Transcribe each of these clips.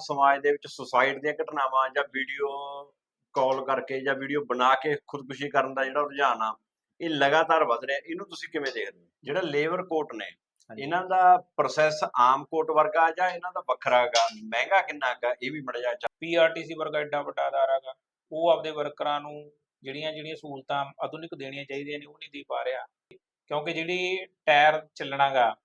ਸਮਾਜ ਦੇ ਵਿੱਚ ਸੁਸਾਈਡ ਦੀਆਂ ਘਟਨਾਵਾਂ ਜਾਂ ਵੀਡੀਓ ਕਾਲ ਕਰਕੇ ਜਾਂ ਵੀਡੀਓ ਬਣਾ ਕੇ ਖੁਦਕੁਸ਼ੀ ਕਰਨ ਦਾ ਜਿਹੜਾ ਰੁਝਾਨ ਆ ਇਹ ਲਗਾਤਾਰ ਵਧ ਰਿਹਾ। ਇਹਨੂੰ ਤੁਸੀਂ ਕਿਵੇਂ ਦੇਖਦੇ ਹੋ? ਜਿਹੜਾ ਲੇਬਰ ਕੋਰਟ ਨੇ। ਇਹਨਾਂ ਦਾ ਪ੍ਰੋਸੈਸ ਆਮ ਕੋਰਟ ਵਰਗਾ ਜਾਂ ਇਹਨਾਂ ਦਾ ਵੱਖਰਾ ਹੈਗਾ ਮਹਿੰਗਾ ਕਿੰਨਾ ਹੈਗਾ ਇਹ ਵੀ ਮੜਾ ਜਾ ਪੀਆਰਟੀਸੀ ਵਰਗਾ ਐਡਾ ਵੱਡਾ ਅਦਾਰਾ ਗਾ। ਉਹ ਆਪਦੇ ਵਰਕਰਾਂ ਨੂੰ ਜਿਹੜੀਆਂ ਜਿਹੜੀਆਂ ਸਹੂਲਤਾਂ ਆਧੁਨਿਕ ਦੇਣੀਆਂ ਚਾਹੀਦੀਆਂ ਨੇ ਉਹ ਨਹੀਂ ਦੇ ਪਾ ਰਿਹਾ। ਕਿਉਂਕਿ ਜਿਹੜੀ ਟਾਇਰ ਚੱਲਣਾਗਾ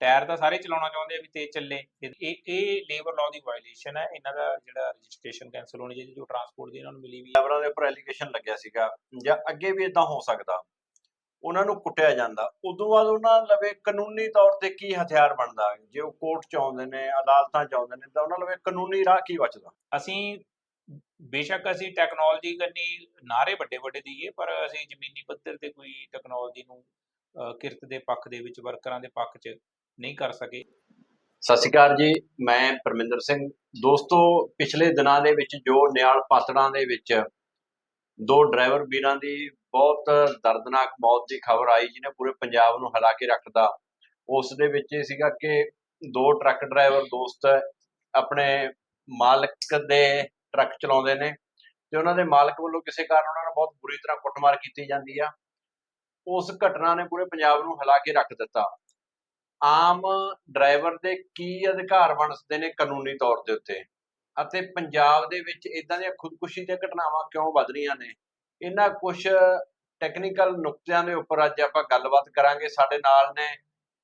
ਟਾਇਰ ਤਾਂ ਸਾਰੇ ਚਲਾਉਣਾ ਚਾਹੁੰਦੇ ਆ ਵੀ ਤੇਜ਼ ਚੱਲੇ। ਇਹ ਇਹ ਲੇਬਰ ਲਾਅ ਦੀ ਵਾਇਲੇਸ਼ਨ ਹੈ। ਇਹਨਾਂ ਦਾ ਜਿਹੜਾ ਰਜਿਸਟ੍ਰੇਸ਼ਨ ਕੈਨਸਲ ਹੋਣੀ ਚਾਹੀਦੀ ਜੋ ਟਰਾਂਸਪੋਰਟ ਦੀ ਇਹਨਾਂ ਨੂੰ ਮਿਲੀ ਵੀ। ਡਰਾਈਵਰਾਂ ਦੇ ਉੱਪਰ ਐਲੀਗੇਸ਼ਨ ਲੱਗਿਆ ਸੀਗਾ ਜਾਂ ਅੱਗੇ ਵੀ ਇਦਾਂ ਹੋ ਸਕਦਾ। ਉਹਨਾਂ ਨੂੰ ਕੁੱਟਿਆ ਜਾਂਦਾ। ਉਦੋਂ ਬਾਅਦ ਉਹਨਾਂ ਲਵੇ ਕਾਨੂੰਨੀ ਤੌਰ ਤੇ ਕੀ ਹਥਿਆਰ ਬਣਦਾ। ਜੇ ਉਹ ਕੋਰਟ ਚ ਆਉਂਦੇ ਨੇ ਅਦਾਲਤਾਂ ਚ ਆਉਂਦੇ ਨੇ ਤਾਂ ਉਹਨਾਂ ਲਵੇ ਕਾਨੂੰਨੀ ਰਾਹ ਕੀ ਬਚਦਾ। ਅਸੀਂ ਬੇਸ਼ੱਕ ਅਸੀਂ ਟੈਕਨੋਲੋਜੀ ਕੰਨੀ ਨਾਰੇ ਵੱਡੇ ਵੱਡੇ ਦਈਏ ਪਰ ਅਸੀਂ ਜ਼ਮੀਨੀ ਪੱਧਰ ਤੇ ਕੋਈ ਟੈਕਨੋਲੋਜੀ ਨੂੰ ਕਿਰਤ ਦੇ ਪੱਖ ਦੇ ਵਿੱਚ ਵਰਕਰਾਂ ਦੇ ਪੱਖ 'ਚ ਨਹੀਂ ਕਰ ਸਕੇ। ਸਤਿ ਸ਼੍ਰੀ ਅਕਾਲ ਜੀ, ਮੈਂ ਪਰਮਿੰਦਰ ਸਿੰਘ। ਦੋਸਤੋ, ਪਿਛਲੇ ਦਿਨਾਂ ਦੇ ਵਿੱਚ ਜੋ ਨਿਆਲ ਪਾਤੜਾਂ ਦੇ ਵਿੱਚ ਦੋ ਡਰਾਈਵਰ ਵੀਰਾਂ ਦੀ ਬਹੁਤ ਦਰਦਨਾਕ ਮੌਤ ਦੀ ਖਬਰ ਆਈ, ਜਿਹਨੇ ਪੂਰੇ ਪੰਜਾਬ ਨੂੰ ਹਿਲਾ ਕੇ ਰੱਖਦਾ ਉਸ ਦੇ ਵਿੱਚ ਇਹ ਸੀਗਾ ਕਿ ਦੋ ਟਰੱਕ ਡਰਾਈਵਰ ਦੋਸਤ ਆਪਣੇ ਮਾਲਕ ਦੇ ਟਰੱਕ ਚਲਾਉਂਦੇ ਨੇ ਤੇ ਉਹਨਾਂ ਦੇ ਮਾਲਕ ਵੱਲੋਂ ਕਿਸੇ ਕਾਰਨ ਉਹਨਾਂ ਨੂੰ ਬਹੁਤ ਬੁਰੀ ਤਰ੍ਹਾਂ ਕੁੱਟਮਾਰ ਕੀਤੀ ਜਾਂਦੀ ਆ। ਉਸ ਘਟਨਾ ਨੇ ਪੂਰੇ ਪੰਜਾਬ ਨੂੰ ਹਿਲਾ ਕੇ ਰੱਖ ਦਿੱਤਾ। ਆਮ ਡਰਾਈਵਰ ਦੇ ਕੀ ਅਧਿਕਾਰ ਬਣਦੇ ਨੇ ਕਾਨੂੰਨੀ ਤੌਰ ਦੇ ਉੱਤੇ? ਅਤੇ ਪੰਜਾਬ ਦੇ ਵਿੱਚ ਇਦਾਂ ਦੀਆਂ ਖੁਦਕੁਸ਼ੀ ਦੀਆਂ ਘਟਨਾਵਾਂ ਕਿਉਂ ਵੱਧ ਰਹੀਆਂ ਨੇ? ਇਹਨਾਂ ਕੁਝ ਟੈਕਨੀਕਲ ਨੁਕਤਿਆਂ ਦੇ ਉੱਪਰ ਅੱਜ ਆਪਾਂ ਗੱਲਬਾਤ ਕਰਾਂਗੇ। ਸਾਡੇ ਨਾਲ ਨੇ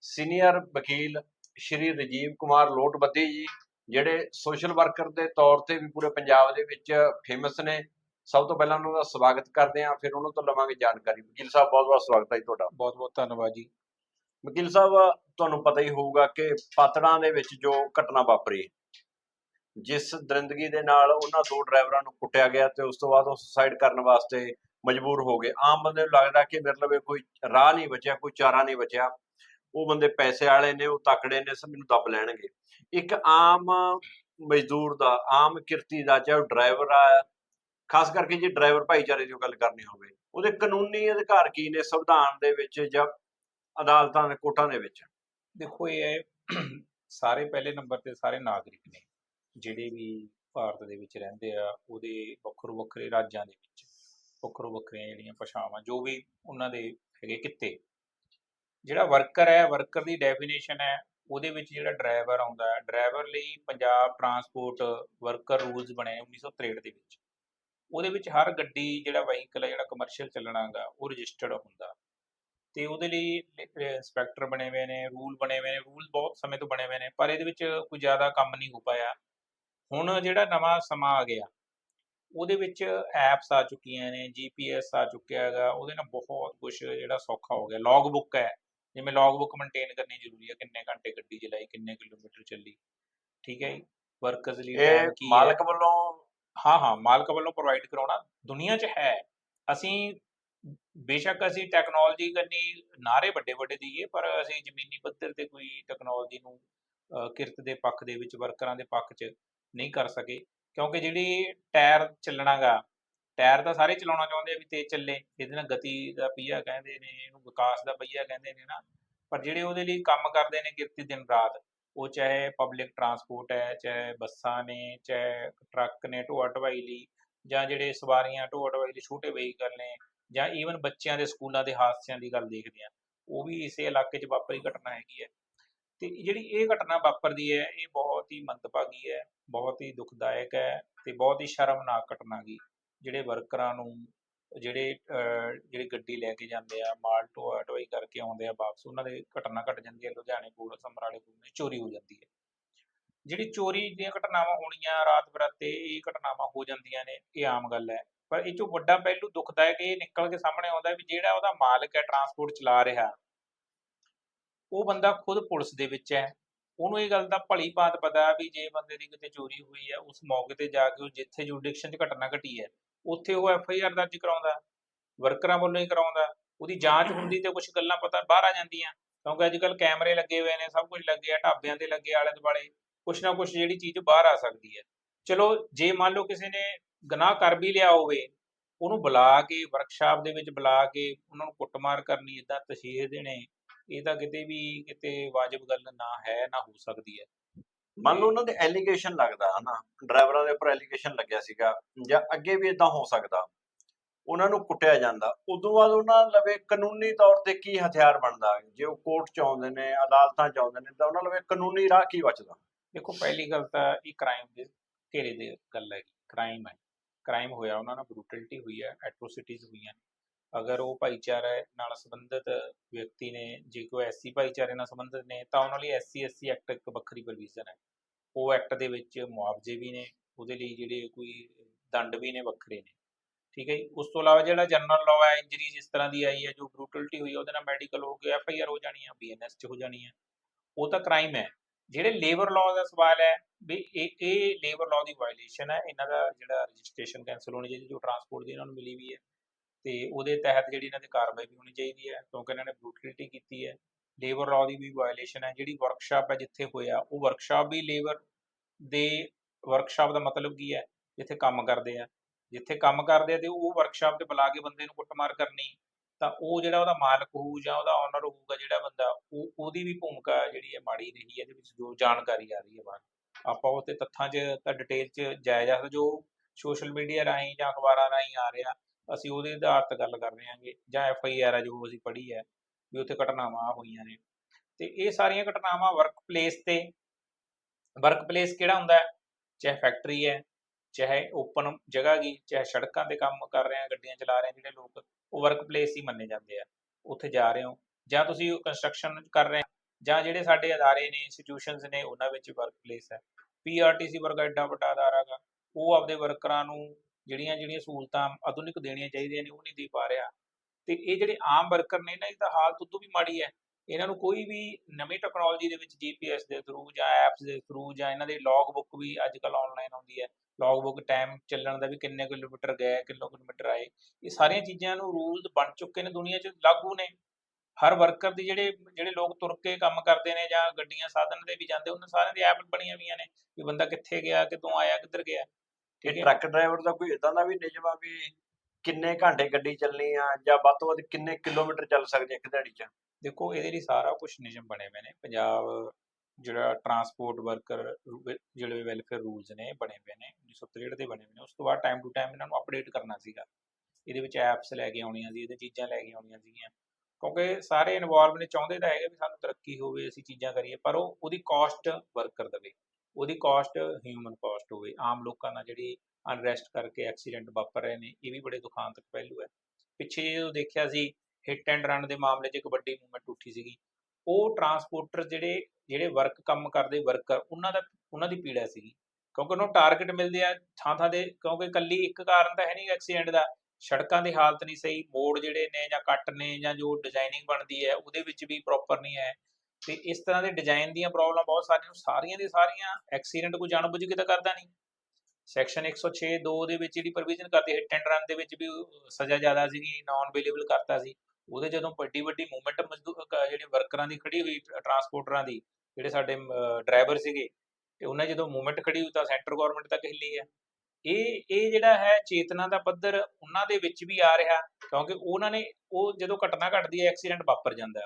ਸੀਨੀਅਰ ਵਕੀਲ ਸ਼੍ਰੀ ਰਜੀਵ ਕੁਮਾਰ ਲੋਟਬੱਦੀ ਜੀ, ਜਿਹੜੇ ਸੋਸ਼ਲ ਵਰਕਰ ਦੇ ਤੌਰ ਤੇ ਵੀ ਪੂਰੇ ਪੰਜਾਬ ਦੇ ਵਿੱਚ ਫੇਮਸ ਨੇ। ਸਭ ਤੋਂ ਪਹਿਲਾਂ ਉਹਨਾਂ ਦਾ ਸਵਾਗਤ ਕਰਦੇ ਹਾਂ, ਫਿਰ ਉਹਨਾਂ ਤੋਂ ਲਵਾਂਗੇ ਜਾਣਕਾਰੀ। ਵਕੀਲ ਸਾਹਿਬ ਬਹੁਤ ਬਹੁਤ ਸਵਾਗਤ ਹੈ ਜੀ ਤੁਹਾਡਾ। ਬਹੁਤ ਬਹੁਤ ਧੰਨਵਾਦ ਜੀ। ਵਕੀਲ ਸਾਹਿਬ, ਤੁਹਾਨੂੰ ਪਤਾ ਹੀ ਹੋਊਗਾ ਕਿ ਪਾਤੜਾਂ ਦੇ ਵਿੱਚ ਜੋ ਘਟਨਾ ਵਾਪਰੀ, ਜਿਸ ਦਰਿੰਦਗੀ ਦੇ ਨਾਲ ਉਹਨਾਂ ਦੋ ਡਰਾਈਵਰਾਂ ਨੂੰ ਕੁੱਟਿਆ ਗਿਆ ਤੇ ਉਸ ਤੋਂ ਬਾਅਦ ਉਹ ਸੁਸਾਈਡ ਕਰਨ ਵਾਸਤੇ ਮਜਬੂਰ ਹੋ ਗਏ। ਆਮ ਬੰਦੇ ਨੂੰ ਲੱਗਦਾ ਕਿ ਮੇਰੇ ਲਵੇ ਕੋਈ ਰਾਹ ਨਹੀਂ ਬਚਿਆ, ਕੋਈ ਚਾਰਾ ਨਹੀਂ ਬਚਿਆ। ਉਹ ਬੰਦੇ ਪੈਸੇ ਵਾਲੇ ਨੇ, ਉਹ ਤਕੜੇ ਨੇ, ਸਭ ਮੈਨੂੰ ਦੱਬ ਲੈਣਗੇ। ਇੱਕ ਆਮ ਮਜ਼ਦੂਰ ਦਾ, ਆਮ ਕਿਰਤੀ ਦਾ, ਚਾਹੇ ਉਹ ਡਰਾਈਵਰ ਆ, ਖਾਸ ਕਰਕੇ ਜੇ ਡਰਾਈਵਰ ਭਾਈਚਾਰੇ ਦੀ ਗੱਲ ਕਰਨੀ ਹੋਵੇ, ਉਹਦੇ ਕਾਨੂੰਨੀ ਅਧਿਕਾਰ ਕੀ ਨੇ, ਸੰਵਿਧਾਨ ਦੇ ਵਿੱਚ ਜਾਂ ਅਦਾਲਤਾਂ ਦੇ ਕੋਟਾਂ ਦੇ ਵਿੱਚ। ਦੇਖੋ ਇਹ ਹੈ ਸਾਰੇ ਪਹਿਲੇ ਨੰਬਰ ਤੇ ਸਾਰੇ ਨਾਗਰਿਕ ਨੇ, ਜਿਹੜੇ ਵੀ ਭਾਰਤ ਦੇ ਵਿੱਚ ਰਹਿੰਦੇ ਆ, ਉਹਦੇ ਵੱਖਰੋ ਵੱਖਰੇ ਰਾਜਾਂ ਦੇ ਵਿੱਚ ਵੱਖਰੋ ਵੱਖਰੀਆਂ ਜਿਹੜੀਆਂ ਭਾਸ਼ਾਵਾਂ, ਜੋ ਵੀ ਉਹਨਾਂ ਦੇ ਹੈਗੇ ਕਿੱਤੇ। ਜਿਹੜਾ ਵਰਕਰ ਹੈ, ਵਰਕਰ ਦੀ ਡੈਫੀਨੇਸ਼ਨ ਹੈ, ਉਹਦੇ ਵਿੱਚ ਜਿਹੜਾ ਡਰਾਈਵਰ ਆਉਂਦਾ ਹੈ, ਡਰਾਈਵਰ ਲਈ ਪੰਜਾਬ ਟਰਾਂਸਪੋਰਟ ਵਰਕਰ ਰੂਲਸ ਬਣੇ 1963 ਦੇ ਵਿੱਚ। ਉਹਦੇ ਵਿੱਚ ਹਰ ਗੱਡੀ, ਜਿਹੜਾ ਵਹੀਕਲ ਹੈ, ਜਿਹੜਾ ਕਮਰਸ਼ੀਅਲ ਚੱਲਣਾ ਚੱਲਣਾਗਾ ਉਹ ਰਜਿਸਟਰਡ ਹੁੰਦਾ। ਤੇ ਉਹਦੇ ਲਈ ਇੰਸਪੈਕਟਰ ਬਣੇ ਹੋਏ ਨੇ ਰੂਲ ਬਣੇ ਹੋਏ ਨੇ ਰੂਲ ਬਹੁਤ ਸਮੇਂ ਤੋਂ ਬਣੇ ਹੋਏ ਨੇ ਪਰ ਇਹਦੇ ਵਿੱਚ ਕੋਈ ਜ਼ਿਆਦਾ ਕੰਮ ਨਹੀਂ ਹੋ ਪਾਇਆ। ਹੁਣ ਜਿਹੜਾ ਨਵਾਂ ਸਮਾਂ ਆ ਗਿਆ ਉਹਦੇ ਵਿੱਚ ਐਪਸ ਆ ਚੁੱਕੀਆਂ ਨੇ ਜੀਪੀਐਸ ਆ ਚੁੱਕਿਆ ਹੈਗਾ ਉਹਦੇ ਨਾਲ ਬਹੁਤ ਕੁਝ ਜਿਹੜਾ ਸੌਖਾ ਹੋ ਗਿਆ। ਲੌਗ ਬੁੱਕ ਹੈ ਜਿਵੇਂ ਲੌਗ ਬੁੱਕ ਮੇਨਟੇਨ ਕਰਨੀ ਜ਼ਰੂਰੀ ਹੈ ਕਿੰਨੇ ਘੰਟੇ ਗੱਡੀ ਚਲਾਈ ਕਿੰਨੇ ਕਿਲੋਮੀਟਰ ਚੱਲੀ ਠੀਕ ਹੈ ਜੀ? ਵਰਕਰਸ ਲਈ ਕੀ ਹੈ? ਮਾਲਕ ਵੱਲੋਂ ਹਾਂ ਹਾਂ ਮਾਲਕ ਵੱਲੋਂ ਪ੍ਰੋਵਾਈਡ ਕਰਾਉਣਾ ਦੁਨੀਆ 'ਚ ਹੈ। ਅਸੀਂ ਬੇਸ਼ੱਕ ਅਸੀਂ ਟੈਕਨੋਲੋਜੀ ਕੰਨੀ ਨਾਰੇ ਵੱਡੇ ਵੱਡੇ ਦਈਏ, ਪਰ ਅਸੀਂ ਜ਼ਮੀਨੀ ਪੱਧਰ ਤੇ ਕੋਈ ਟੈਕਨੋਲੋਜੀ ਨੂੰ ਕਿਰਤ ਦੇ ਪੱਖ ਦੇ ਵਿੱਚ, ਵਰਕਰਾਂ ਦੇ ਪੱਖ 'ਚ ਨਹੀਂ ਕਰ ਸਕੇ। ਕਿਉਂਕਿ ਜਿਹੜੀ ਟਾਇਰ ਚੱਲਣਾਗਾ ਟਾਇਰ ਤਾਂ ਸਾਰੇ ਚਲਾਉਣਾ ਚਾਹੁੰਦੇ ਆ ਵੀ ਤੇਜ਼ ਚੱਲੇ, ਇਹਦੇ ਨਾਲ ਗਤੀ ਦਾ ਪਹੀਆ ਕਹਿੰਦੇ ਨੇ, ਇਹਨੂੰ ਵਿਕਾਸ ਦਾ ਪਹੀਆ ਕਹਿੰਦੇ ਨੇ ਨਾ। ਪਰ ਜਿਹੜੇ ਉਹਦੇ ਲਈ ਕੰਮ ਕਰਦੇ ਨੇ ਕਿਰਤੀ ਦਿਨ ਰਾਤ, ਉਹ ਚਾਹੇ ਪਬਲਿਕ ਟਰਾਂਸਪੋਰਟ ਹੈ, ਚਾਹੇ ਬੱਸਾਂ ਨੇ, ਚਾਹੇ ਟਰੱਕ ਨੇ, ਢੋਆ ਢਵਾਈ ਲਈ ਜਾਂ ਜਿਹੜੇ ਸਵਾਰੀਆਂ, ਢੋਆ ਢਵਾਈ ਲਈ ਛੋਟੇ ਵਹੀਕਲ ਨੇ ਜਾਂ ਈਵਨ ਬੱਚਿਆਂ ਦੇ ਸਕੂਲਾਂ ਦੇ ਹਾਦਸਿਆਂ ਦੀ ਗੱਲ ਦੇਖਦੇ ਆ ਉਹ ਵੀ ਇਸੇ ਇਲਾਕੇ 'ਚ ਵਾਪਰੀ ਘਟਨਾ ਹੈਗੀ ਹੈ। ਤੇ ਜਿਹੜੀ ਇਹ ਘਟਨਾ ਵਾਪਰਦੀ ਹੈ ਇਹ ਬਹੁਤ ਹੀ ਮੰਦਭਾਗੀ ਹੈ ਬਹੁਤ ਹੀ ਦੁਖਦਾਇਕ ਹੈ ਤੇ ਬਹੁਤ ਹੀ ਸ਼ਰਮਨਾਕ ਘਟਨਾ ਗਈ ਜਿਹੜੇ ਵਰਕਰਾਂ ਨੂੰ ਜਿਹੜੇ ਅਹ, ਜਿਹੜੀ ਗੱਡੀ ਲੈ ਕੇ ਜਾਂਦੇ ਆ ਮਾਲ ਢੋਆ ਢਵਾਈ ਕਰਕੇ ਆਉਂਦੇ ਆ ਵਾਪਸ ਉਹਨਾਂ ਦੇ ਘਟਨਾ ਘਟ ਜਾਂਦੀ ਹੈ ਲੁਧਿਆਣੇ ਕੋਲ ਸਮਰਾਲੇ ਕੋਲ ਚੋਰੀ ਹੋ ਜਾਂਦੀ ਹੈ। ਜਿਹੜੀ ਚੋਰੀ ਦੀਆਂ ਘਟਨਾਵਾਂ ਹੋਣੀਆਂ ਰਾਤ ਬਰਾਤੇ ਇਹ ਘਟਨਾਵਾਂ ਹੋ ਜਾਂਦੀਆਂ ਨੇ ਇਹ ਆਮ ਗੱਲ ਹੈ। ਪਰ ਇਹ ਚੋਂ ਵੱਡਾ ਪਹਿਲੂ ਦੁਖਦਾਇਕ ਇਹ ਨਿਕਲ ਕੇ ਸਾਹਮਣੇ ਆਉਂਦਾ ਵੀ ਜਿਹੜਾ ਉਹਦਾ ਮਾਲਕ ਹੈ ਟਰਾਂਸਪੋਰਟ ਚਲਾ ਰਿਹਾ, ਉਹ ਬੰਦਾ ਖੁਦ ਪੁਲਿਸ ਦੇ ਵਿੱਚ ਹੈ। ਉਹਨੂੰ ਇਹ ਗੱਲ ਦਾ ਭਲੀ ਭਾਂਤ ਪਤਾ ਵੀ ਜੇ ਬੰਦੇ ਦੀ ਕਿਤੇ ਚੋਰੀ ਹੋਈ ਹੈ, ਉਸ ਮੌਕੇ ਤੇ ਜਾ ਕੇ ਉਹ ਜਿੱਥੇ ਜੁਡੀਕਸ਼ਨ 'ਚ ਘਟਨਾ ਘਟੀ ਹੈ, ਉੱਥੇ ਉਹ ਐਫ ਆਈ ਆਰ ਦਰਜ ਕਰਾਉਂਦਾ, ਵਰਕਰਾਂ ਵੱਲੋਂ ਹੀ ਕਰਾਉਂਦਾ, ਉਹਦੀ ਜਾਂਚ ਹੁੰਦੀ ਤੇ ਕੁਝ ਗੱਲਾਂ ਪਤਾ ਬਾਹਰ ਆ ਜਾਂਦੀਆਂ। ਕਿਉਂਕਿ ਅੱਜ ਕੱਲ ਕੈਮਰੇ ਲੱਗੇ ਹੋਏ ਨੇ, ਸਭ ਕੁਝ ਲੱਗੇ ਆ, ਢਾਬਿਆਂ ਤੇ ਲੱਗੇ ਆਲੇ ਦੁਆਲੇ ਕੁਛ ਨਾ ਕੁਛ ਜਿਹੜੀ ਚੀਜ਼ ਬਾਹਰ ਆ ਸਕਦੀ ਹੈ। ਚਲੋ ਜੇ ਮੰਨ ਲਓ ਕਿਸੇ ਨੇ ਗੁਨਾਹ ਕਰ ਵੀ ਲਿਆ ਹੋਵੇ ਉਹਨੂੰ ਬੁਲਾ ਕੇ ਵਰਕਸ਼ਾਪ ਦੇ ਵਿੱਚ ਬੁਲਾ ਕੇ ਉਹਨਾਂ ਨੂੰ ਕੁੱਟਮਾਰ ਕਰਨੀ ਇਦਾਂ ਤਸ਼ਹੀਰ ਦੇਣੇ ਇਹ ਤਾਂ ਕਿਤੇ ਵੀ ਕਿਤੇ ਵਾਜਬ ਗੱਲ ਨਾ ਹੈ ਨਾ ਹੋ ਸਕਦੀ ਹੈ। ਮੰਨ ਲਓ ਉਹਨਾਂ ਦੇ ਐਲੀਗੇਸ਼ਨ ਲੱਗਦਾ ਹਨਾ? ਡਰਾਈਵਰਾਂ ਦੇ ਉੱਪਰ ਐਲੀਗੇਸ਼ਨ ਲੱਗਿਆ ਸੀਗਾ ਜਾਂ ਅੱਗੇ ਵੀ ਇਦਾਂ ਹੋ ਸਕਦਾ। ਉਹਨਾਂ ਨੂੰ ਕੁੱਟਿਆ ਜਾਂਦਾ। ਉਦੋਂ ਬਾਅਦ ਉਹਨਾਂ ਲਵੇ ਕਾਨੂੰਨੀ ਤੌਰ ਤੇ ਕੀ ਹਥਿਆਰ ਬਣਦਾ? ਜੇ ਉਹ ਕੋਰਟ ਚ ਆਉਂਦੇ ਨੇ ਅਦਾਲਤਾਂ ਚ ਆਉਂਦੇ ਨੇ ਤਾਂ ਉਹਨਾਂ ਲਵੇ ਕਾਨੂੰਨੀ ਰਾਹ ਕੀ ਬਚਦਾ? ਦੇਖੋ ਪਹਿਲੀ ਗੱਲ ਤਾਂ ਇਹ ਕ੍ਰਾਈਮ ਦੇ ਘੇਰੇ ਦੇ ਗੱਲ ਹੈ ਕ੍ਰਾਈਮ ਹੈ। ਕ੍ਰਾਈਮ ਹੋਇਆ, ਉਹਨਾਂ ਨਾਲ ਬਰੂਟੈਲਿਟੀ ਹੋਈ ਹੈ ਐਟਰੋਸਿਟੀਜ਼ ਹੋਈਆਂ ਅਗਰ ਉਹ ਭਾਈਚਾਰਾ ਨਾਲ ਸੰਬੰਧਿਤ ਵਿਅਕਤੀ ਨੇ, ਜੇ ਕੋਈ ਐਸਸੀ ਭਾਈਚਾਰੇ ਨਾਲ ਸੰਬੰਧਿਤ ਨੇ, ਤਾਂ ਉਹਨਾਂ ਲਈ ਐਸਸੀ ਐਸਸੀ ਐਕਟ ਇੱਕ ਵੱਖਰੀ ਪ੍ਰੋਵੀਜ਼ਨ ਹੈ। ਉਹ ਐਕਟ ਦੇ ਵਿੱਚ ਮੁਆਵਜ਼ੇ ਵੀ ਨੇ, ਉਹਦੇ ਲਈ ਜਿਹੜੇ ਕੋਈ ਦੰਡ ਵੀ ਨੇ, ਵੱਖਰੇ ਨੇ। ਠੀਕ ਹੈ ਜੀ? ਉਸ ਤੋਂ ਇਲਾਵਾ ਜਿਹੜਾ ਜਨਰਲ ਲਾਅ ਹੈ ਇੰਜਰੀਜ਼ ਇਸ ਤਰ੍ਹਾਂ ਦੀ ਆਈ ਹੈ, ਜੋ ਬਰੂਟੈਲਿਟੀ ਹੋਈ ਹੈ, ਉਹਦੇ ਨਾਲ ਮੈਡੀਕਲ ਹੋ ਗਿਆ ਐਫ ਆਈ ਆਰ ਹੋ ਜਾਣੀ ਹੈ ਬੀਐਨਐਸ ਚ ਹੋ ਜਾਣੀ ਹੈ। ਉਹ ਤਾਂ ਕ੍ਰਾਈਮ ਹੈ। ਜਿਹੜੇ ਲੇਬਰ ਲਾਅ ਦਾ ਸਵਾਲ ਹੈ ਵੀ ਇਹ ਇਹ ਲੇਬਰ ਲਾਅ ਦੀ ਵਾਇਲੇਸ਼ਨ ਹੈ, ਇਹਨਾਂ ਦਾ ਜਿਹੜਾ ਰਜਿਸਟ੍ਰੇਸ਼ਨ ਕੈਂਸਲ ਹੋਣੀ ਚਾਹੀਦੀ, ਜੋ ਟਰਾਂਸਪੋਰਟ ਦੀ ਇਹਨਾਂ ਨੂੰ ਮਿਲੀ ਵੀ ਹੈ, ਤੇ ਉਹਦੇ ਤਹਿਤ ਜਿਹੜੀ ਇਹਨਾਂ ਦੀ ਕਾਰਵਾਈ ਵੀ ਹੋਣੀ ਚਾਹੀਦੀ ਹੈ, ਕਿਉਂਕਿ ਇਹਨਾਂ ਨੇ ਬਰੂਟੈਲਿਟੀ ਕੀਤੀ ਹੈ ਲੇਬਰ ਲਾਅ ਦੀ ਵੀ ਵਾਇਲੇਸ਼ਨ ਹੈ, ਜਿਹੜੀ ਵਰਕਸ਼ਾਪ ਹੈ ਜਿੱਥੇ ਹੋਇਆ, ਉਹ ਵਰਕਸ਼ਾਪ ਵੀ ਲੇਬਰ ਦੇ ਵਰਕਸ਼ਾਪ ਦਾ ਮਤਲਬ ਕੀ ਹੈ, ਜਿੱਥੇ ਕੰਮ ਕਰਦੇ ਆ, ਜਿੱਥੇ ਕੰਮ ਕਰਦੇ ਆ ਤੇ ਉਹ ਵਰਕਸ਼ਾਪ ਤੇ ਬੁਲਾ ਕੇ ਬੰਦੇ ਨੂੰ ਕੁੱਟਮਾਰ ਕਰਨੀ, ਤਾਂ ਉਹ ਜਿਹੜਾ ਉਹਦਾ ਮਾਲਕ ਹੋਊ ਜਾਂ ਉਹਦਾ ਓਨਰ ਹੋਊਗਾ ਜਿਹੜਾ ਬੰਦਾ, ਉਹ, ਉਹਦੀ ਵੀ ਭੂਮਿਕਾ ਜਿਹੜੀ ਹੈ ਮਾੜੀ ਰਹੀ ਹੈ, ਇਹਦੇ ਵਿੱਚ ਜੋ ਜਾਣਕਾਰੀ ਆ ਰਹੀ ਹੈ ਬਾਹਰ। ਆਪਾਂ ਉਹ ਤੇ ਤੱਥਾਂ 'ਚ ਤਾਂ ਡਿਟੇਲ 'ਚ ਜਾਇਆ ਜਾ ਸਕਦਾ ਜੋ ਸੋਸ਼ਲ ਮੀਡੀਆ ਰਾਹੀਂ ਜਾਂ ਅਖਬਾਰਾਂ ਰਾਹੀਂ ਆ ਰਿਹਾ, ਅਸੀਂ ਉਹਦੇ ਆਧਾਰ ਤੇ ਗੱਲ ਕਰ ਰਹੇ ਹਾਂਗੇ, ਜਾਂ ਐਫ ਆਈ ਆਰ ਆ ਜੋ ਅਸੀਂ ਪੜ੍ਹੀ ਹੈ, ਵੀ ਉੱਥੇ ਘਟਨਾਵਾਂ ਹੋਈਆਂ ਨੇ। ਤੇ ਇਹ ਸਾਰੀਆਂ ਘਟਨਾਵਾਂ ਵਰਕ ਪਲੇਸ ਤੇ ਵਰਕ ਪਲੇਸ ਕਿਹੜਾ ਹੁੰਦਾ? ਹੈ ਚਾਹੇ ਫੈਕਟਰੀ ਹੈ, ਚਾਹੇ ਓਪਨ ਜਗ੍ਹਾ ਗਈ ਚਾਹੇ ਸੜਕਾਂ ਤੇ ਕੰਮ ਕਰ ਰਹੇ ਆ ਗੱਡੀਆਂ ਚਲਾ ਰਹੇ ਆ ਜਿਹੜੇ ਲੋਕ, ਉਹ ਵਰਕ ਪਲੇਸ ਹੀ ਮੰਨੇ ਜਾਂਦੇ ਆ। ਉੱਥੇ ਜਾ ਰਹੇ ਹੋ, ਜਾਂ ਤੁਸੀਂ ਕੰਸਟਰਕਸ਼ਨ ਕਰ ਰਹੇ ਆ ਜਾਂ ਜਿਹੜੇ ਸਾਡੇ ਅਦਾਰੇ ਨੇ ਇੰਸਟੀਟਿਊਸ਼ਨਸ ਨੇ, ਉਹਨਾਂ ਵਿੱਚ ਵਰਕ ਪਲੇਸ ਹੈ ਪੀਆਰਟੀਸੀ ਵਰਗਾ ਐਡਾ ਵੱਡਾ ਅਦਾਰਾ ਹੈਗਾ ਉਹ ਆਪਦੇ ਵਰਕਰਾਂ ਨੂੰ ਜਿਹੜੀਆਂ ਜਿਹੜੀਆਂ ਸਹੂਲਤਾਂ ਆਧੁਨਿਕ ਦੇਣੀਆਂ ਚਾਹੀਦੀਆਂ ਨੇ, ਉਹ ਨਹੀਂ ਦੇ ਪਾ ਰਿਹਾ। ਤੇ ਇਹ ਜਿਹੜੇ ਆਮ ਵਰਕਰ ਨੇ ਇਹਨਾਂ ਦੀ ਤਾਂ ਹਾਲਤ ਉਦੋਂ ਵੀ ਮਾੜੀ ਹੈ। ਇਹਨਾਂ ਨੂੰ ਕੋਈ ਵੀ ਨਵੀਂ ਟੈਕਨੋਲੋਜੀ ਦੇ ਵਿੱਚ ਜੀਪੀਐਸ ਦੇ ਥਰੂ ਜਾਂ ਐਪਸ ਦੇ ਥਰੂ ਜਾਂ ਇਹਨਾਂ ਦੀ ਲੌਗ ਬੁੱਕ ਵੀ ਅੱਜ ਕੱਲ ਆਨਲਾਈਨ ਆਉਂਦੀ ਹੈ। ਲੌਗ ਬੁੱਕ ਟਾਈਮ ਚੱਲਣ ਦਾ ਵੀ ਕਿੰਨੇ ਕਿਲੋਮੀਟਰ ਗਏ, ਕਿੰਨੇ ਕਿਲੋਮੀਟਰ ਆਏ। ਇਹ ਸਾਰੀਆਂ ਚੀਜ਼ਾਂ ਨੂੰ ਰੂਲਸ ਬਣ ਚੁੱਕੇ ਨੇ ਦੁਨੀਆ 'ਚ, ਲਾਗੂ ਨੇ। ਹਰ ਵਰਕਰ ਦੀ ਜਿਹੜੇ ਜਿਹੜੇ ਲੋਕ ਤੁਰ ਕੇ ਕੰਮ ਕਰਦੇ ਨੇ ਜਾਂ ਗੱਡੀਆਂ ਸਾਧਨ ਤੇ ਵੀ ਜਾਂਦੇ ਉਹਨਾਂ ਸਾਰਿਆਂ ਦੀ ਐਪ ਬਣੀਆਂ ਹੋਈਆਂ ਨੇ ਵੀ ਬੰਦਾ ਕਿੱਥੇ ਗਿਆ ਕਿਤੋਂ ਆਇਆ ਕਿੱਧਰ ਗਿਆ ਕਿ ਠੀਕ ਹੈ? ਟਰੱਕ ਡਰਾਈਵਰ ਦਾ ਕੋਈ ਇਦਾਂ ਦਾ ਵੀ ਨਿਯਮ ਆ ਵੀ ਕਿੰਨੇ ਘੰਟੇ ਗੱਡੀ ਚੱਲਣੀ ਆ ਜਾਂ ਵੱਧ ਤੋਂ ਵੱਧ ਕਿੰਨੇ ਕਿਲੋਮੀਟਰ ਚੱਲ ਸਕਦੀ ਆ ਇੱਕ ਦਿਹਾੜੀ 'ਚ? ਦੇਖੋ ਇਹਦੇ ਲਈ ਸਾਰਾ ਕੁਝ ਨਿਯਮ ਬਣੇ ਹੋਏ ਨੇ। ਪੰਜਾਬ ਜਿਹੜਾ ਟਰਾਂਸਪੋਰਟ ਵਰਕਰ ਜਿਹੜੇ ਵੈਲਫੇਅਰ ਰੂਲਸ ਨੇ ਬਣੇ ਹੋਏ ਨੇ 1963 ਦੇ ਬਣੇ ਹੋਏ ਨੇ। ਉਸ ਤੋਂ ਬਾਅਦ ਟਾਈਮ ਟੂ ਟਾਈਮ ਇਹਨਾਂ ਨੂੰ ਅਪਡੇਟ ਕਰਨਾ ਸੀਗਾ। ਇਹਦੇ ਵਿੱਚ ਐਪਸ ਲੈ ਕੇ ਆਉਣੀਆਂ ਸੀ ਇਹਦੇ ਚੀਜ਼ਾਂ ਲੈ ਕੇ ਆਉਣੀਆਂ ਸੀਗੀਆਂ। ਕਿਉਂਕਿ ਸਾਰੇ ਇਨਵੋਲਵ ਨੇ, ਚਾਹੁੰਦੇ ਤਾਂ ਹੈਗੇ ਵੀ ਸਾਨੂੰ ਤਰੱਕੀ ਹੋਵੇ, ਅਸੀਂ ਚੀਜ਼ਾਂ ਕਰੀਏ, ਪਰ ਉਹ ਉਹਦੀ ਕਾਸਟ ਵਰਕਰ ਦੇਵੇ, ਉਹਦੀ ਕਾਸਟ ਹਿਊਮਨ ਕਾਸਟ ਹੋਵੇ। ਆਮ ਲੋਕਾਂ ਨਾਲ ਜਿਹੜੀ ਅਨਰੈਸਟ ਕਰਕੇ ਐਕਸੀਡੈਂਟ ਵਾਪਰ ਰਹੇ ਨੇ, ਇਹ ਵੀ ਬੜੇ ਦੁਖਾਂਤਕ ਪਹਿਲੂ ਹੈ। ਪਿੱਛੇ ਜਦੋਂ ਦੇਖਿਆ ਸੀ ਹਿੱਟ ਐਂਡ ਰਨ ਦੇ ਮਾਮਲੇ 'ਚ ਇੱਕ ਵੱਡੀ ਮੂਵਮੈਂਟ ਉੱਠੀ ਸੀਗੀ। ਉਹ ਟਰਾਂਸਪੋਰਟਰ ਜਿਹੜੇ ਜਿਹੜੇ ਵਰਕ ਕੰਮ ਕਰਦੇ ਵਰਕਰ ਉਹਨਾਂ ਦਾ, ਉਹਨਾਂ ਦੀ ਪੀੜਾ ਸੀਗੀ। ਕਿਉਂਕਿ ਉਹਨੂੰ ਟਾਰਗੇਟ ਮਿਲਦੇ ਆ ਥਾਂ ਥਾਂ ਦੇ, ਕਿਉਂਕਿ ਕੱਲੀ ਇੱਕ ਕਾਰਨ ਤਾਂ ਹੈ ਨਹੀਂ ਐਕਸੀਡੈਂਟ ਦਾ। ਸੜਕਾਂ ਦੀ ਹਾਲਤ ਨਹੀਂ ਸਹੀ, ਮੋੜ ਜਿਹੜੇ ਨੇ ਜਾਂ ਕੱਟ ਨੇ ਜਾਂ ਜੋ ਡਿਜ਼ਾਈਨਿੰਗ ਬਣਦੀ ਹੈ, ਉਹਦੇ ਵਿੱਚ ਵੀ ਪ੍ਰੋਪਰ ਨਹੀਂ ਹੈ। ਤੇ ਇਸ ਤਰ੍ਹਾਂ ਦੇ ਡਿਜ਼ਾਈਨ ਦੀਆਂ ਪ੍ਰੋਬਲਮ ਬਹੁਤ ਸਾਰੀਆਂ ਨੂੰ ਸਾਰੀਆਂ ਦੀ ਸਾਰੀਆਂ ਐਕਸੀਡੈਂਟ ਕੋਈ ਜਾਣਬੁੱਝ ਕੇ ਤਾਂ ਕਰਦਾ ਨਹੀਂ। ਸੈਕਸ਼ਨ 106 2 ਦੇ ਵਿੱਚ ਜਿਹੜੀ ਪ੍ਰੋਵੀਜ਼ਨ ਕਰਦੀ ਹਿੱਟ ਐਂਡ ਰਨ ਦੇ ਵਿੱਚ ਵੀ ਸਜ਼ਾ ਜ਼ਿਆਦਾ ਸੀਗੀ ਨਾਨ ਅਵੇਲੇਬਲ ਕਰਤਾ ਸੀ। ਉਹਦੇ ਜਦੋਂ ਵੱਡੀ ਵੱਡੀ ਮੂਵਮੈਂਟ ਮਜ਼ਦੂਰ ਜਿਹੜੇ ਵਰਕਰਾਂ ਦੀ ਖੜੀ ਹੋਈ ਟਰਾਂਸਪੋਰਟਰਾਂ ਦੀ, ਜਿਹੜੇ ਸਾਡੇ ਡਰਾਈਵਰ ਸੀਗੇ, ਤੇ ਉਹਨਾਂ ਜਦੋਂ ਮੂਵਮੈਂਟ ਖੜੀ ਹੋਈ ਤਾਂ ਸੈਂਟਰ ਗਵਰਨਮੈਂਟ ਤੱਕ ਹਿੱਲੀ ਹੈ। ਇਹ ਇਹ ਜਿਹੜਾ ਹੈ ਚੇਤਨਾ ਦਾ ਪੱਧਰ ਉਹਨਾਂ ਦੇ ਵਿੱਚ ਵੀ ਆ ਰਿਹਾ ਕਿਉਂਕਿ ਉਹਨਾਂ ਨੇ ਉਹ ਜਦੋਂ ਘਟਨਾ ਘਟਦੀ ਹੈ ਐਕਸੀਡੈਂਟ ਵਾਪਰ ਜਾਂਦਾ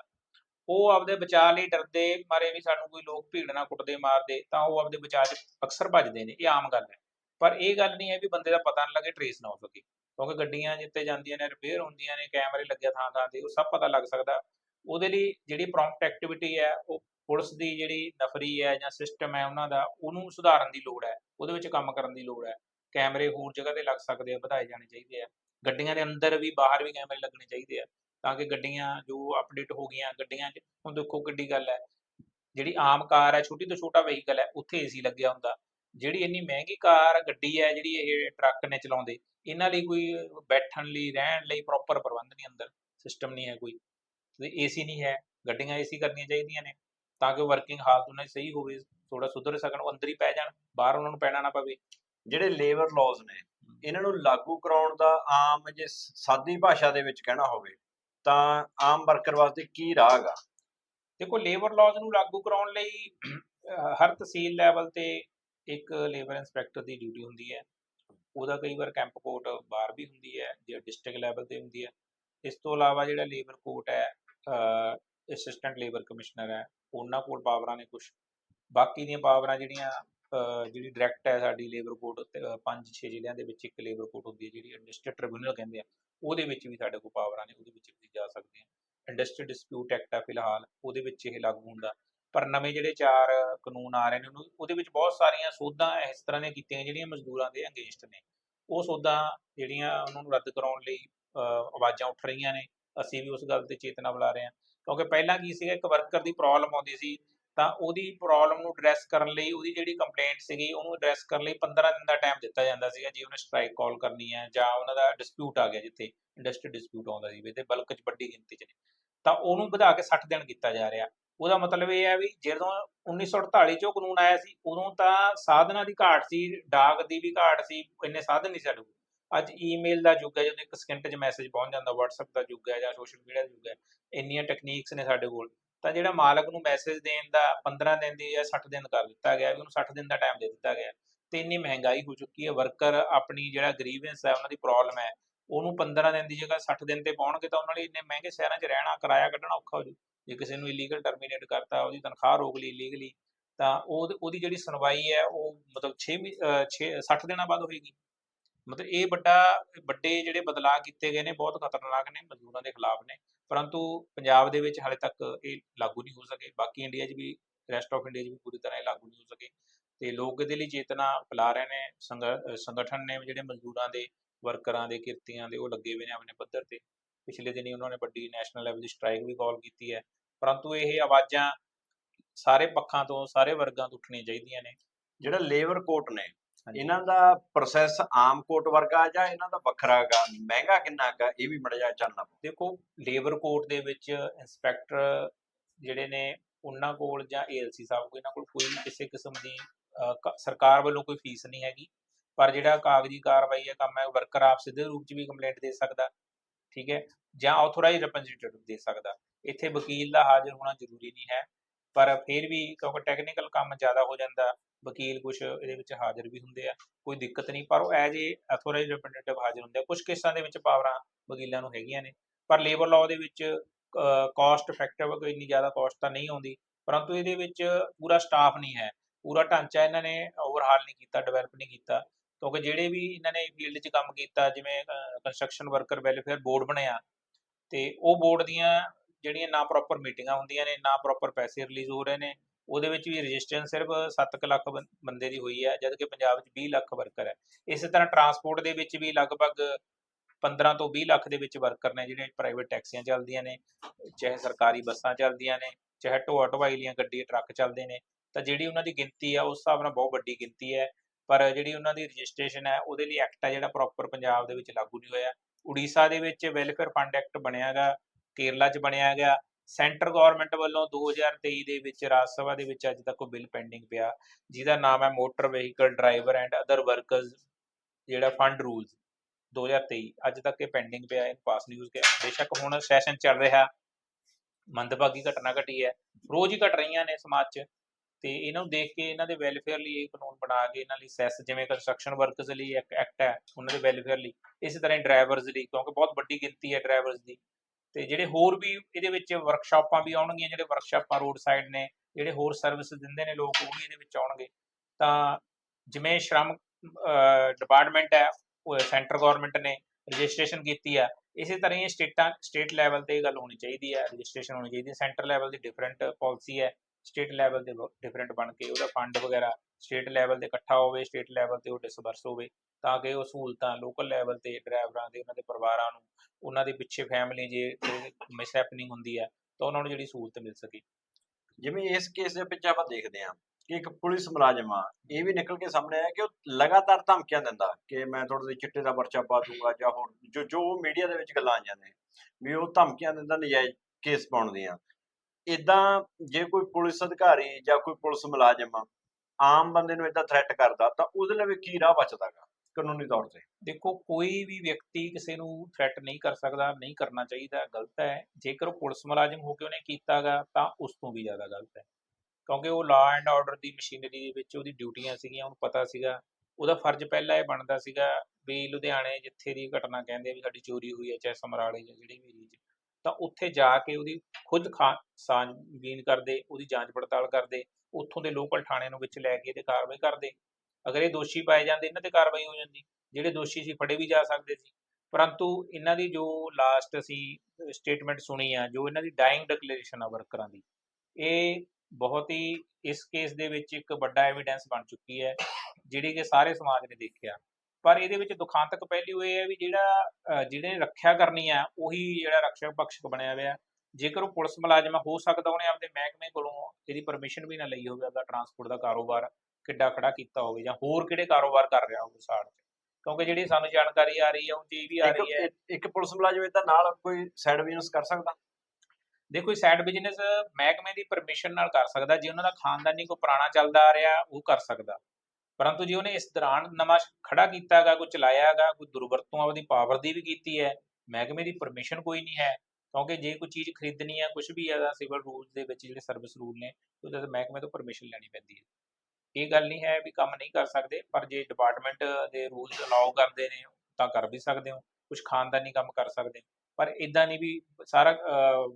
ਉਹ ਆਪਦੇ ਬਚਾਅ ਲਈ ਡਰਦੇ, ਮਾਰੇ ਵੀ ਸਾਨੂੰ ਕੋਈ ਲੋਕ ਭੀੜ ਨਾ ਕੁੱਟਦੇ, ਮਾਰਦੇ, ਤਾਂ ਉਹ ਆਪਦੇ ਬਚਾਅ 'ਚ ਅਕਸਰ ਭੱਜਦੇ ਨੇ, ਇਹ ਆਮ ਗੱਲ ਹੈ। ਪਰ ਇਹ ਗੱਲ ਨਹੀਂ ਹੈ ਵੀ ਬੰਦੇ ਦਾ ਪਤਾ ਨਾ ਲੱਗੇ ਟਰੇਸ ਨਾ ਹੋ ਸਕੇ। ਕਿਉਂਕਿ ਗੱਡੀਆਂ ਜਿੱਤੇ ਜਾਂਦੀਆਂ ਨੇ ਰਿਪੇਅਰ ਹੁੰਦੀਆਂ ਨੇ ਕੈਮਰੇ ਲੱਗੇ ਥਾਂ ਥਾਂ ਤੇ, ਉਹ ਸਭ ਪਤਾ ਲੱਗ ਸਕਦਾ। ਉਹਦੇ ਲਈ ਜਿਹੜੀ ਪ੍ਰੌਂਪਟ ਐਕਟੀਵਿਟੀ ਹੈ, ਉਹ ਪੁਲਿਸ ਦੀ ਜਿਹੜੀ ਨਫਰੀ ਹੈ ਜਾਂ ਸਿਸਟਮ ਹੈ ਉਹਨਾਂ ਦਾ, ਉਹਨੂੰ ਸੁਧਾਰਨ ਦੀ ਲੋੜ ਹੈ, ਉਹਦੇ ਵਿੱਚ ਕੰਮ ਕਰਨ ਦੀ ਲੋੜ ਹੈ। ਕੈਮਰੇ ਹੋਰ ਜਗ੍ਹਾ ਤੇ ਲੱਗ ਸਕਦੇ ਆ, ਵਧਾਏ ਜਾਣੇ ਚਾਹੀਦੇ ਆ। ਗੱਡੀਆਂ ਦੇ ਅੰਦਰ ਵੀ ਬਾਹਰ ਵੀ ਕੈਮਰੇ ਲੱਗਣੇ ਚਾਹੀਦੇ ਆ, ਤਾਂ ਕਿ ਗੱਡੀਆਂ ਜੋ ਅਪਡੇਟ ਹੋ ਗਈਆਂ ਗੱਡੀਆਂ 'ਚ, ਹੁਣ ਦੇਖੋ ਕਿੱਡੀ ਗੱਲ ਹੈ। ਜਿਹੜੀ ਆਮ ਕਾਰ ਹੈ, ਛੋਟੀ ਤੋਂ ਛੋਟਾ ਵਹੀਕਲ ਹੈ, ਉੱਥੇ ਏਸੀ ਲੱਗਿਆ ਹੁੰਦਾ। ਜਿਹੜੀ ਇੰਨੀ ਮਹਿੰਗੀ ਕਾਰ ਗੱਡੀ ਹੈ, ਜਿਹੜੀ ਇਹ ਟਰੱਕ ਨੇ ਚਲਾਉਂਦੇ, ਇਹਨਾਂ ਲਈ ਕੋਈ ਬੈਠਣ ਲਈ, ਰਹਿਣ ਲਈ ਪ੍ਰੋਪਰ ਪ੍ਰਬੰਧ ਨਹੀਂ ਅੰਦਰ ਸਿਸਟਮ ਨਹੀਂ ਹੈ ਕੋਈ। ਤੇ ਏਸੀ ਨਹੀਂ ਹੈ, ਗੱਡੀਆਂ ਏਸੀ ਕਰਨੀਆਂ ਚਾਹੀਦੀਆਂ ਨੇ, ਤਾਂ ਕਿ ਵਰਕਿੰਗ ਹਾਲਤ ਉਹਨਾਂ ਦੀ ਸਹੀ ਹੋਵੇ ਥੋੜਾ ਸੁਧਰ ਸਕਣ, ਉਹ ਅੰਦਰ ਹੀ ਪੈ ਜਾਣ, ਬਾਹਰ ਉਹਨਾਂ ਨੂੰ ਪੈਣਾ ਨਾ ਪਵੇ। ਜਿਹੜੇ ਲੇਬਰ ਲਾਜ਼ ਨੇ ਇਹਨਾਂ ਨੂੰ ਲਾਗੂ ਕਰਾਉਣ ਦਾ ਆਮ ਜੇ ਸਾਦੀ ਭਾਸ਼ਾ ਦੇ ਵਿੱਚ ਕਹਿਣਾ ਹੋਵੇ ਤਾਂ ਆਮ ਵਰਕਰ ਵਾਸਤੇ ਕੀ ਰਾਹ ਗਾ ਦੇਖੋ ਲੇਬਰ ਲਾਜ਼ ਨੂੰ ਲਾਗੂ ਕਰਾਉਣ ਲਈ ਹਰ ਤਹਿਸੀਲ ਲੈਵਲ ਤੇ ਇੱਕ ਲੇਬਰ ਇੰਸਪੈਕਟਰ ਦੀ ਡਿਊਟੀ ਹੁੰਦੀ ਹੈ। ਉਹਦਾ ਕਈ ਵਾਰ ਕੈਂਪ ਕੋਰਟ ਬਾਹਰ ਵੀ ਹੁੰਦੀ ਹੈ ਜੇ ਡਿਸਟ੍ਰਿਕਟ ਲੈਵਲ ਤੇ ਹੁੰਦੀ ਹੈ। ਇਸ ਤੋਂ ਇਲਾਵਾ ਜਿਹੜਾ ਲੇਬਰ ਕੋਰਟ ਹੈ ਅਸਿਸਟੈਂਟ ਲੇਬਰ ਕਮਿਸ਼ਨਰ ਹੈ ਉਹਨਾਂ ਕੋਲ ਪਾਵਰਾਂ ਨੇ ਕੁਝ ਬਾਕੀ ਦੀਆਂ ਪਾਵਰਾਂ ਜਿਹੜੀਆਂ ਜਿਹੜੀ ਡਾਇਰੈਕਟ ਹੈ ਸਾਡੀ ਲੇਬਰ ਕੋਰਟ ਪੰਜ ਛੇ ਜ਼ਿਲ੍ਹਿਆਂ ਦੇ ਵਿੱਚ ਇੱਕ ਲੇਬਰ ਕੋਰਟ ਹੁੰਦੀ ਹੈ ਜਿਹੜੀ ਇੰਡਸਟਰੀ ਟ੍ਰਿਬਿਊਨਲ ਕਹਿੰਦੇ ਆ। ਉਹਦੇ ਵਿੱਚ ਵੀ ਸਾਡੇ ਕੋਲ ਪਾਵਰਾਂ ਨੇ, ਉਹਦੇ ਵਿੱਚ ਵੀ ਜਾ ਸਕਦੇ ਆ। ਇੰਡਸਟਰੀ ਡਿਸਪਿਊਟ ਐਕਟ ਆ ਫਿਲਹਾਲ, ਉਹਦੇ ਵਿੱਚ ਇਹ ਲਾਗੂ ਹੁੰਦਾ ਪਰ ਨਵੇਂ ਜਿਹੜੇ ਚਾਰ ਕਾਨੂੰਨ ਆ ਰਹੇ ਨੇ, ਉਹਨੂੰ, ਉਹਦੇ ਵਿੱਚ ਬਹੁਤ ਸਾਰੀਆਂ ਸੋਧਾਂ ਇਸ ਤਰ੍ਹਾਂ ਦੀਆਂ ਕੀਤੀਆਂ ਜਿਹੜੀਆਂ ਮਜ਼ਦੂਰਾਂ ਦੇ ਅਗੇਂਸਟ ਨੇ। ਉਹ ਸੋਧਾਂ ਜਿਹੜੀਆਂ ਉਹਨਾਂ ਨੂੰ ਰੱਦ ਕਰਾਉਣ ਲਈ ਆਵਾਜ਼ਾਂ ਉੱਠ ਰਹੀਆਂ ਨੇ। ਅਸੀਂ ਵੀ ਉਸ ਗੱਲ ਤੇ ਚੇਤਨਾ ਬੁਲਾ ਰਹੇ ਹਾਂ। ਕਿਉਂਕਿ ਪਹਿਲਾਂ ਕੀ ਸੀਗਾ, ਇੱਕ ਵਰਕਰ ਦੀ ਪ੍ਰੋਬਲਮ ਆਉਂਦੀ ਸੀ। ਤਾਂ ਉਹਦੀ ਪ੍ਰੋਬਲਮ ਨੂੰ ਐਡਰੈਸ ਕਰਨ ਲਈ, ਉਹਦੀ ਜਿਹੜੀ ਕੰਪਲੇਂਟ ਸੀਗੀ, ਉਹਨੂੰ ਐਡਰੈਸ ਕਰਨ ਲਈ 15 ਦਿਨ ਦਾ ਟਾਈਮ ਦਿੱਤਾ ਜਾਂਦਾ ਸੀਗਾ, ਜੇ ਉਹਨੇ ਸਟ੍ਰਾਈਕ ਕਾਲ ਕਰਨੀ ਹੈ ਜਾਂ ਉਹਨਾਂ ਦਾ ਡਿਸਪਿਊਟ ਆ ਗਿਆ ਜਿੱਥੇ ਇੰਡਸਟਰੀ ਡਿਸਪਿਊਟ ਆਉਂਦਾ ਸੀ ਵੀ ਤੇ ਬਲਕ 'ਚ ਵੱਡੀ ਗਿਣਤੀ 'ਚ ਨੇ, ਤਾਂ ਉਹਨੂੰ ਵਧਾ ਕੇ 60 ਦਿਨ ਕੀਤਾ ਜਾ ਰਿਹਾ। ਉਹਦਾ ਮਤਲਬ ਇਹ ਹੈ ਵੀ ਜਦੋਂ 1948 'ਚ ਉਹ ਕਾਨੂੰਨ ਆਇਆ ਸੀ, ਉਦੋਂ ਤਾਂ ਸਾਧਨਾਂ ਦੀ ਘਾਟ ਸੀ, ਡਾਕ ਦੀ ਵੀ ਘਾਟ ਸੀ, ਇੰਨੇ ਸਾਧਨ ਨਹੀਂ ਸਾਡੇ ਕੋਲ। ਅੱਜ ਈਮੇਲ ਦਾ ਯੁੱਗ ਹੈ, ਜਦੋਂ ਇੱਕ ਸਕਿੰਟ 'ਚ ਮੈਸੇਜ ਪਹੁੰਚ ਜਾਂਦਾ, WhatsApp ਦਾ ਯੁੱਗ ਹੈ ਜਾਂ ਸੋਸ਼ਲ ਮੀਡੀਆ ਦਾ ਯੁੱਗ ਹੈ, ਇੰਨੀਆਂ ਟੈਕਨੀਕਸ ਨੇ ਸਾਡੇ ਕੋਲ। ਤਾਂ ਜਿਹੜਾ ਮਾਲਕ ਨੂੰ ਮੈਸੇਜ ਦੇਣ ਦਾ 15 ਦਿਨ ਦੀ ਜਾਂ 60 ਦਿਨ ਕਰ ਦਿੱਤਾ ਗਿਆ ਵੀ ਉਹਨੂੰ 60 ਦਿਨ ਦਾ ਟਾਈਮ ਦੇ ਦਿੱਤਾ ਗਿਆ, ਤੇ ਇੰਨੀ ਮਹਿੰਗਾਈ ਹੋ ਚੁੱਕੀ ਹੈ ਵਰਕਰ ਆਪਣੀ ਜਿਹੜਾ ਗਰੀਵੈਂਸ ਹੈ, ਉਹਨਾਂ ਦੀ ਪ੍ਰੋਬਲਮ ਹੈ, ਉਹਨੂੰ 15 ਦਿਨ ਦੀ ਜਗ੍ਹਾ 60 ਦਿਨ ਤੇ ਪਾਉਣਗੇ ਤਾਂ ਉਹਨਾਂ ਲਈ ਇੰਨੇ ਮਹਿੰਗੇ ਸ਼ਹਿਰਾਂ 'ਚ ਰਹਿਣਾ, ਕਿਰਾਇਆ ਕੱਢਣਾ ਔਖਾ ਹੋ ਜੂ ਜੇ ਕਿਸੇ ਨੂੰ ਇਲੀਗਲ ਟਰਮੀਨੇਟ ਕਰਤਾ, ਉਹਦੀ ਤਨਖਾਹ ਰੋਕ ਲਈ ਇਲੀਗਲੀ ਤਾਂ ਉਹ ਉਹਦੀ ਜਿਹੜੀ ਸੁਣਵਾਈ ਹੈ, ਉਹ ਮਤਲਬ 6 6 60 ਦਿਨਾਂ ਬਾਅਦ ਹੋਏਗੀ। ਮਤਲਬ ਇਹ ਵੱਡਾ, ਵੱਡੇ ਜਿਹੜੇ ਬਦਲਾਅ ਕੀਤੇ ਗਏ ਨੇ, ਬਹੁਤ ਖਤਰਨਾਕ ਨੇ, ਮਜ਼ਦੂਰਾਂ ਦੇ ਖਿਲਾਫ ਨੇ। ਪਰੰਤੂ ਪੰਜਾਬ ਦੇ ਵਿੱਚ ਹਾਲੇ ਤੱਕ ਇਹ ਲਾਗੂ ਨਹੀਂ ਹੋ ਸਕੇ। ਬਾਕੀ ਇੰਡੀਆ 'ਚ ਵੀ ਰੈਸਟ ਆਫ ਇੰਡੀਆ 'ਚ ਵੀ ਪੂਰੀ ਤਰ੍ਹਾਂ ਇਹ ਲਾਗੂ ਨਹੀਂ ਹੋ ਸਕੇ। ਤੇ ਲੋਕ ਇਹਦੇ ਲਈ ਚੇਤਨਾ ਫੈਲਾ ਰਹੇ ਨੇ। ਸੰਗ- ਸੰਗਠਨ ਨੇ ਜਿਹੜੇ ਮਜ਼ਦੂਰਾਂ ਦੇ, ਵਰਕਰਾਂ ਦੇ, ਕਿਰਤੀਆਂ ਦੇ, ਉਹ ਲੱਗੇ ਹੋਏ ਨੇ ਆਪਣੇ ਪੱਧਰ ਤੇ। ਪਿਛਲੇ ਦਿਨੀ ਉਹਨਾਂ ਨੇ ਵੱਡੀ ਨੈਸ਼ਨਲ ਲੈਵਲ ਦੀ ਸਟ੍ਰਾਈਕ ਵੀ ਕਾਲ ਕੀਤੀ ਹੈ। ਪਰੰਤੂ ਇਹ ਆਵਾਜ਼ਾਂ ਸਾਰੇ ਪੱਖਾਂ ਤੋਂ, ਸਾਰੇ ਵਰਗਾਂ ਤੋਂ ਉੱਠਣੀਆਂ ਚਾਹੀਦੀਆਂ ਨੇ। ਜਿਹੜਾ ਲੇਬਰ ਕੋਰਟ ਨੇ ਇਹਨਾਂ ਦਾ ਪ੍ਰੋਸੈਸ ਆਮ ਕੋਰਟ ਵਰਗਾ ਜਾਂ ਇਹਨਾਂ ਦਾ ਵੱਖਰਾ ਹੈਗਾ ਮਹਿੰਗਾ ਕਿੰਨਾ ਹੈਗਾ ਇਹ ਵੀ ਮੜ ਜਾ ਚਾਨਣਾ ਪਾਓ। ਦੇਖੋ ਲੇਬਰ ਕੋਰਟ ਦੇ ਵਿੱਚ ਇੰਸਪੈਕਟਰ ਜਿਹੜੇ ਨੇ ਉਹਨਾਂ ਕੋਲ ਜਾਂ ਏਐਲਸੀ ਸਾਹਿਬ ਕੋਲ ਇਹਨਾਂ ਕੋਲ ਕੋਈ ਕਿਸੇ ਕਿਸਮ ਦੀ ਸਰਕਾਰ ਵੱਲੋਂ ਕੋਈ ਫੀਸ ਨਹੀਂ ਹੈਗੀ। ਪਰ ਜਿਹੜਾ ਕਾਗਜ਼ੀ ਕਾਰਵਾਈ ਹੈ ਕੰਮ ਹੈ ਵਰਕਰ ਆਪ ਸਿੱਧੇ ਰੂਪ 'ਚ ਵੀ ਕੰਪਲੇਂਟ ਦੇ ਸਕਦਾ ਠੀਕ ਹੈ ਜਾਂ ਆਥੋਰਾਈਜ਼ ਰਿਪਰੈਜ਼ੈਂਟੇਟਿਵ ਦੇ ਸਕਦਾ। ਇੱਥੇ ਵਕੀਲ ਦਾ ਹਾਜ਼ਰ ਹੋਣਾ ਜ਼ਰੂਰੀ ਨਹੀਂ ਹੈ ਪਰ ਫਿਰ ਵੀ ਕਿਉਂਕਿ ਟੈਕਨੀਕਲ ਕੰਮ ਜ਼ਿਆਦਾ ਹੋ ਜਾਂਦਾ। ਵਕੀਲ ਕੁਝ ਇਹਦੇ ਵਿੱਚ ਹਾਜ਼ਰ ਵੀ ਹੁੰਦੇ ਆ, ਕੋਈ ਦਿੱਕਤ ਨਹੀਂ, ਪਰ ਉਹ ਐਜ ਏ ਅਥੋਰਾਈਜ਼ ਰਿਪਰੈਜ਼ੈਂਟੇਟਿਵ ਹਾਜ਼ਰ ਹੁੰਦੇ ਆ। ਕੁਝ ਕੇਸਾਂ ਦੇ ਵਿੱਚ ਪਾਵਰਾਂ ਵਕੀਲਾਂ ਨੂੰ ਹੈਗੀਆਂ ਨੇ, ਪਰ ਲੇਬਰ ਲਾਅ ਦੇ ਵਿੱਚ ਕਾਸਟ ਇਫੈਕਟਿਵ ਕੋਈ ਇੰਨੀ ਜ਼ਿਆਦਾ ਕਾਸਟ ਤਾਂ ਨਹੀਂ ਆਉਂਦੀ, ਪਰੰਤੂ ਇਹਦੇ ਵਿੱਚ ਪੂਰਾ ਸਟਾਫ ਨਹੀਂ ਹੈ, ਪੂਰਾ ਢਾਂਚਾ ਇਹਨਾਂ ਨੇ ਓਵਰਹਾਲ ਨਹੀਂ ਕੀਤਾ ਡਿਵੈਲਪ ਨਹੀਂ ਕੀਤਾ। ਕਿਉਂਕਿ ਜਿਹੜੇ ਵੀ ਇਹਨਾਂ ਨੇ ਫੀਲਡ 'ਚ ਕੰਮ ਕੀਤਾ, ਜਿਵੇਂ ਕੰਸਟਰਕਸ਼ਨ ਵਰਕਰ ਵੈਲਫੇਅਰ ਬੋਰਡ ਬਣਿਆ, ਤੇ ਉਹ ਬੋਰਡ ਦੀਆਂ ਜਿਹੜੀਆਂ ਨਾ ਪ੍ਰੋਪਰ ਮੀਟਿੰਗਾਂ ਹੁੰਦੀਆਂ ਨੇ, ਨਾ ਪ੍ਰੋਪਰ ਪੈਸੇ ਰਿਲੀਜ਼ ਹੋ ਰਹੇ ਨੇ ਉਹਦੇ ਵਿੱਚ ਵੀ ਰਜਿਸਟ੍ਰੇਸ਼ਨ ਸਿਰਫ 7 ਲੱਖ ਬੰ- ਬੰਦੇ ਦੀ ਹੋਈ ਹੈ, ਜਦਕਿ ਪੰਜਾਬ ਵਿੱਚ 20 ਲੱਖ ਵਰਕਰ ਹੈ। ਇਸੇ ਤਰ੍ਹਾਂ ਟਰਾਂਸਪੋਰਟ ਦੇ ਵਿੱਚ ਵੀ ਲਗਭਗ 15 ਤੋਂ 20 ਲੱਖ ਦੇ ਵਿੱਚ ਵਰਕਰ ਨੇ ਜਿਹੜੇ ਪ੍ਰਾਈਵੇਟ ਟੈਕਸੀਆਂ ਚੱਲਦੀਆਂ ਨੇ, ਚਾਹੇ ਸਰਕਾਰੀ ਬੱਸਾਂ ਚੱਲਦੀਆਂ ਨੇ, ਚਾਹੇ ਢੋਆ ਢਵਾਈ ਲੀਆਂ ਗੱਡੀ ਟਰੱਕ ਚੱਲਦੇ ਨੇ, ਤਾਂ ਜਿਹੜੀ ਉਹਨਾਂ ਦੀ ਗਿਣਤੀ ਆ, ਉਸ ਹਿਸਾਬ ਨਾਲ ਬਹੁਤ ਵੱਡੀ ਗਿਣਤੀ ਹੈ। ਪਰ ਜਿਹੜੀ ਉਹਨਾਂ ਦੀ ਰਜਿਸਟ੍ਰੇਸ਼ਨ ਹੈ, ਉਹਦੇ ਲਈ ਐਕਟ ਹੈ ਜਿਹੜਾ ਪ੍ਰੋਪਰ ਪੰਜਾਬ ਦੇ ਵਿੱਚ ਲਾਗੂ ਨਹੀਂ ਹੋਇਆ। ਉੜੀਸਾ ਦੇ ਵਿੱਚ ਵੈਲਫੇਅਰ ਫੰਡ ਐਕਟ ਬਣਿਆਗਾ ਕੇਰਲਾ 'ਚ ਬਣਿਆ ਗਿਆ ਸੈਂਟਰ ਗਵਰਨਮੈਂਟ ਵੱਲੋਂ 2023 ਦੇ ਵਿੱਚ ਰਾਜ ਸਭਾ ਦੇ ਵਿੱਚ ਅੱਜ ਤੱਕ ਉਹ ਬਿੱਲ ਪੈਂਡਿੰਗ ਪਿਆ। ਜਿਹਦਾ ਨਾਮ ਹੈ motor vehicle driver and other workers, ਜਿਹੜਾ ਫੰਡ ਰੂਲਸ 2023 ਅੱਜ ਤੱਕ ਇਹ ਪੈਂਡਿੰਗ ਪਿਆ, ਇਹ ਪਾਸ ਨਹੀਂ ਹੋ ਗਿਆ। ਬੇਸ਼ੱਕ ਹੁਣ ਸੈਸ਼ਨ ਚੱਲ ਰਿਹਾ। ਮੰਦਭਾਗੀ ਘਟਨਾ ਘਟੀ ਹੈ। ਰੋਜ਼ ਹੀ ਘਟ ਰਹੀਆਂ ਨੇ ਸਮਾਜ 'ਚ। ਤੇ ਇਹਨਾਂ ਨੂੰ ਦੇਖ ਕੇ ਇਹਨਾਂ ਦੇ ਵੈਲਫੇਅਰ ਲਈ ਇਹ ਕਾਨੂੰਨ ਬਣਾ ਕੇ ਇਹਨਾਂ ਲਈ ਸੈਸ, ਜਿਵੇਂ ਕੰਸਟਰਕਸ਼ਨ ਵਰਕਰਸ ਲਈ ਇੱਕ ਐਕਟ ਹੈ, ਉਹਨਾਂ ਦੇ ਵੈਲਫੇਅਰ ਲਈ। ਇਸੇ ਤਰ੍ਹਾਂ ਡਰਾਈਵਰਸ ਲਈ, ਕਿਉਂਕਿ ਬਹੁਤ ਵੱਡੀ ਗਿਣਤੀ ਹੈ ਡਰਾਈਵਰਸ ਦੀ। ਤੇ ਜਿਹੜੇ ਹੋਰ ਵੀ ਇਹਦੇ ਵਿੱਚ ਵਰਕਸ਼ਾਪਾਂ ਵੀ ਆਉਣਗੀਆਂ, ਜਿਹੜੇ ਵਰਕਸ਼ਾਪਾਂ ਰੋਡ ਸਾਈਡ ਨੇ, ਜਿਹੜੇ ਹੋਰ ਸਰਵਿਸ ਦਿੰਦੇ ਨੇ ਲੋਕ, ਉਹ ਵੀ ਇਹਦੇ ਵਿੱਚ ਆਉਣਗੇ। ਤਾਂ ਜਿਵੇਂ ਸ਼ਰਮ ਡਿਪਾਰਟਮੈਂਟ ਹੈ ਸੈਂਟਰ ਗਵਰਨਮੈਂਟ ਨੇ ਰਜਿਸਟ੍ਰੇਸ਼ਨ ਕੀਤੀ ਆ ਇਸੇ ਤਰ੍ਹਾਂ ਹੀ ਸਟੇਟਾਂ ਸਟੇਟ ਲੈਵਲ ਤੇ ਇਹ ਗੱਲ ਹੋਣੀ ਚਾਹੀਦੀ ਹੈ ਰਜਿਸਟ੍ਰੇਸ਼ਨ ਹੋਣੀ ਚਾਹੀਦੀ ਹੈ ਸੈਂਟਰ ਲੈਵਲ ਦੀ ਡਿਫਰੈਂਟ ਪਾਲਿਸੀ ਹੈ। ਸਟੇਟ ਲੈਵਲ ਤੇ ਡਿਫਰੈਂਟ ਬਣ ਕੇ ਉਹਦਾ ਫੰਡ ਵਗੈਰਾ ਸਟੇਟ ਲੈਵਲ ਤੇ ਇਕੱਠਾ ਹੋਵੇ, ਸਟੇਟ ਲੈਵਲ ਤੇ ਉਹ ਡਿਸਬਰਸ ਹੋਵੇ, ਤਾਂ ਕਿ ਉਹ ਸਹੂਲਤਾਂ ਲੋਕਲ ਲੈਵਲ ਤੇ ਡਰਾਈਵਰਾਂ ਦੇ, ਉਹਨਾਂ ਦੇ ਪਰਿਵਾਰਾਂ ਨੂੰ, ਉਹਨਾਂ ਦੇ ਪਿੱਛੇ ਫੈਮਿਲੀ ਜੇ ਮਿਸ ਹੈਪਨਿੰਗ ਹੁੰਦੀ ਹੈ ਤਾਂ ਉਹਨਾਂ ਨੂੰ ਜਿਹੜੀ ਸਹੂਲਤ ਮਿਲ ਸਕੇ। ਜਿਵੇਂ ਇਸ ਕੇਸ ਦੇ ਵਿੱਚ ਆਪਾਂ ਦੇਖਦੇ ਹਾਂ ਕਿ ਇੱਕ ਪੁਲਿਸ ਮੁਲਾਜ਼ਮ ਆ, ਇਹ ਵੀ ਨਿਕਲ ਕੇ ਸਾਹਮਣੇ ਆਇਆ ਕਿ ਉਹ ਲਗਾਤਾਰ ਧਮਕੀਆਂ ਦਿੰਦਾ ਕਿ ਮੈਂ ਤੁਹਾਡੇ ਦੇ ਚਿੱਟੇ ਦਾ ਪਰਚਾ ਪਾ ਦੂੰਗਾ ਜਾਂ ਹੋਰ, ਜੋ ਜੋ ਮੀਡੀਆ ਦੇ ਵਿੱਚ ਗੱਲਾਂ ਆ ਜਾਂਦੀਆਂ ਵੀ ਉਹ ਧਮਕੀਆਂ ਦਿੰਦਾ ਨਜਾਇਜ਼ ਕੇਸ ਪਾਉਣ ਦੀਆਂ ਇਦਾਂ ਜੇ ਕੋਈ ਪੁਲਿਸ ਅਧਿਕਾਰੀ ਜਾਂ ਕੋਈ ਪੁਲਿਸ ਮੁਲਾਜ਼ਮ ਆਮ ਬੰਦੇ ਨੂੰ ਇਦਾਂ ਥ੍ਰੈਟ ਕਰਦਾ, ਤਾਂ ਉਹਦੇ ਲਈ ਕੀ ਰਾਹ ਬਚਦਾਗਾ ਕਾਨੂੰਨੀ ਤੌਰ ਤੇ? ਦੇਖੋ, ਕੋਈ ਵੀ ਵਿਅਕਤੀ ਕਿਸੇ ਨੂੰ ਥ੍ਰੈਟ ਨਹੀਂ ਕਰ ਸਕਦਾ, ਨਹੀਂ ਕਰਨਾ ਚਾਹੀਦਾ, ਗਲਤ ਹੈ। ਜੇਕਰ ਉਹ ਪੁਲਿਸ ਮੁਲਾਜ਼ਮ ਹੋ ਕੇ ਉਹਨੇ ਕੀਤਾਗਾ ਤਾਂ ਉਸ ਤੋਂ ਵੀ ਜ਼ਿਆਦਾ ਗਲਤ ਹੈ। ਕਿਉਂਕਿ ਉਹ ਲਾਅ ਐਂਡ ਆਰਡਰ ਦੀ ਮਸ਼ੀਨਰੀ ਦੇ ਵਿੱਚ ਉਹਦੀ ਡਿਊਟੀਆਂ ਸੀਗੀਆਂ, ਉਹਨੂੰ ਪਤਾ ਸੀਗਾ। ਉਹਦਾ ਫਰਜ਼ ਪਹਿਲਾਂ ਇਹ ਬਣਦਾ ਸੀਗਾ ਵੀ ਲੁਧਿਆਣੇ ਜਿੱਥੇ ਦੀ ਘਟਨਾ ਕਹਿੰਦੇ ਵੀ ਸਾਡੀ ਚੋਰੀ ਹੋਈ ਹੈ, ਚਾਹੇ ਸਮਰਾਲੇ ਜਾਂ ਜਿਹੜੀ ਵੀ ਏਰੀਏ ਤਾਂ ਉੱਥੇ ਜਾ ਕੇ ਉਹਦੀ ਖੁਦ ਖਾਂ ਛਾਣਬੀਨ ਕਰਦੇ, ਉਹਦੀ ਜਾਂਚ ਪੜਤਾਲ ਕਰਦੇ, ਉੱਥੋਂ ਦੇ ਲੋਕਲ ਥਾਣੇ ਨੂੰ ਵਿੱਚ ਲੈ ਕੇ ਤੇ ਕਾਰਵਾਈ ਕਰਦੇ। ਅਗਰ ਇਹ ਦੋਸ਼ੀ ਪਾਏ ਜਾਂਦੇ, ਇਹਨਾਂ ਤੇ ਕਾਰਵਾਈ ਹੋ ਜਾਂਦੀ। ਜਿਹੜੇ ਦੋਸ਼ੀ ਸੀ, ਫੜੇ ਵੀ ਜਾ ਸਕਦੇ ਸੀ। ਪਰੰਤੂ ਇਹਨਾਂ ਦੀ ਜੋ ਲਾਸਟ ਅਸੀਂ ਸਟੇਟਮੈਂਟ ਸੁਣੀ ਆ, ਜੋ ਇਹਨਾਂ ਦੀ ਡਾਈਂਗ ਡਿਕਲੇਰੇਸ਼ਨ ਆ ਵਰਕਰਾਂ ਦੀ, ਇਹ ਬਹੁਤ ਹੀ ਇਸ ਕੇਸ ਦੇ ਵਿੱਚ ਇੱਕ ਵੱਡਾ ਐਵੀਡੈਂਸ ਬਣ ਚੁੱਕੀ ਹੈ, ਜਿਹੜੀ ਕਿ ਸਾਰੇ ਸਮਾਜ ਨੇ ਦੇਖਿਆ। ਪਰ ਇਹਦੇ ਵਿੱਚ ਦੁਖਾਂਤਕ ਪਹਿਲੂ ਇਹ ਹੈ ਵੀ ਜਿਹੜਾ ਜਿਹਨੇ ਰੱਖਿਆ ਕਰਨੀ ਆ ਉਹੀ ਜਿਹੜਾ ਰੱਖਿਆ ਪਕਸ਼ਕ ਬਣਿਆ ਹੋਇਆ। ਜੇਕਰ ਉਹ ਪੁਲਿਸ ਮੁਲਾਜ਼ਮ ਹੋ ਸਕਦਾ ਉਹਨੇ ਆਪਦੇ ਮਹਿਕਮੇ ਕੋਲੋਂ ਇਹਦੀ ਪਰਮਿਸ਼ਨ ਵੀ ਨਾ ਲਈ ਹੋਵੇ ਆਪਦਾ ਟਰਾਂਸਪੋਰਟ ਦਾ ਕਾਰੋਬਾਰ ਕਿੱਡਾ ਖੜਾ ਕੀਤਾ ਹੋਵੇ ਜਾਂ ਹੋਰ ਕਿਹੜੇ ਕਾਰੋਬਾਰ ਕਰ ਰਿਹਾ ਹੋਵੇ ਸਾੜ 'ਚ ਕਿਉਂਕਿ ਜਿਹੜੀ ਸਾਨੂੰ ਜਾਣਕਾਰੀ ਆ ਰਹੀ ਹੈ ਉਹ ਇਹ ਵੀ ਆ ਰਹੀ ਹੈ। ਇੱਕ ਪੁਲਿਸ ਮੁਲਾਜ਼ਮ ਇਹਦਾ ਨਾਲ ਕੋਈ ਸਾਈਡ ਬਿਜ਼ਨਸ ਕਰ ਸਕਦਾ? ਦੇਖੋ ਸਾਈਡ ਬਿਜ਼ਨਸ ਮਹਿਕਮੇ ਦੀ ਪਰਮਿਸ਼ਨ ਨਾਲ ਕਰ ਸਕਦਾ। ਜੇ ਉਹਨਾਂ ਦਾ ਖਾਨਦਾਨੀ ਕੋਈ ਪੁਰਾਣਾ ਚੱਲਦਾ ਆ ਰਿਹਾ ਉਹ ਕਰ ਸਕਦਾ। ਪਰੰਤੂ ਜੇ ਉਹਨੇ ਇਸ ਦੌਰਾਨ ਨਵਾਂ ਖੜਾ ਕੀਤਾਗਾ, ਕੋਈ ਚਲਾਇਆਗਾ, ਕੋਈ ਦੁਰਵਰਤੋਂ ਆਪਦੀ ਪਾਵਰ ਦੀ ਵੀ ਕੀਤੀ ਹੈ, ਮਹਿਕਮੇ ਦੀ ਪਰਮਿਸ਼ਨ ਕੋਈ ਨਹੀਂ ਹੈ, ਕਿਉਂਕਿ ਜੇ ਕੋਈ ਚੀਜ਼ ਖਰੀਦਣੀ ਹੈ ਕੁਝ ਵੀ ਹੈ, ਤਾਂ ਸਿਵਲ ਰੂਲਸ ਦੇ ਵਿੱਚ ਜਿਹੜੇ ਸਰਵਿਸ ਰੂਲ ਨੇ, ਉਹਦੇ ਤੇ ਮਹਿਕਮੇ ਤੋਂ ਪਰਮਿਸ਼ਨ ਲੈਣੀ ਪੈਂਦੀ ਹੈ। ਇਹ ਗੱਲ ਨਹੀਂ ਹੈ ਵੀ ਕੰਮ ਨਹੀਂ ਕਰ ਸਕਦੇ, ਪਰ ਜੇ ਡਿਪਾਰਟਮੈਂਟ ਦੇ ਰੂਲਸ ਅਲਾਉ ਕਰਦੇ ਨੇ, ਤਾਂ ਕਰ ਵੀ ਸਕਦੇ ਹੋ ਕੁਝ ਖਾਨਦਾਨੀ ਕੰਮ ਕਰ ਸਕਦੇ ਹੋ, ਪਰ ਇਦਾਂ ਨਹੀਂ ਵੀ ਸਾਰਾ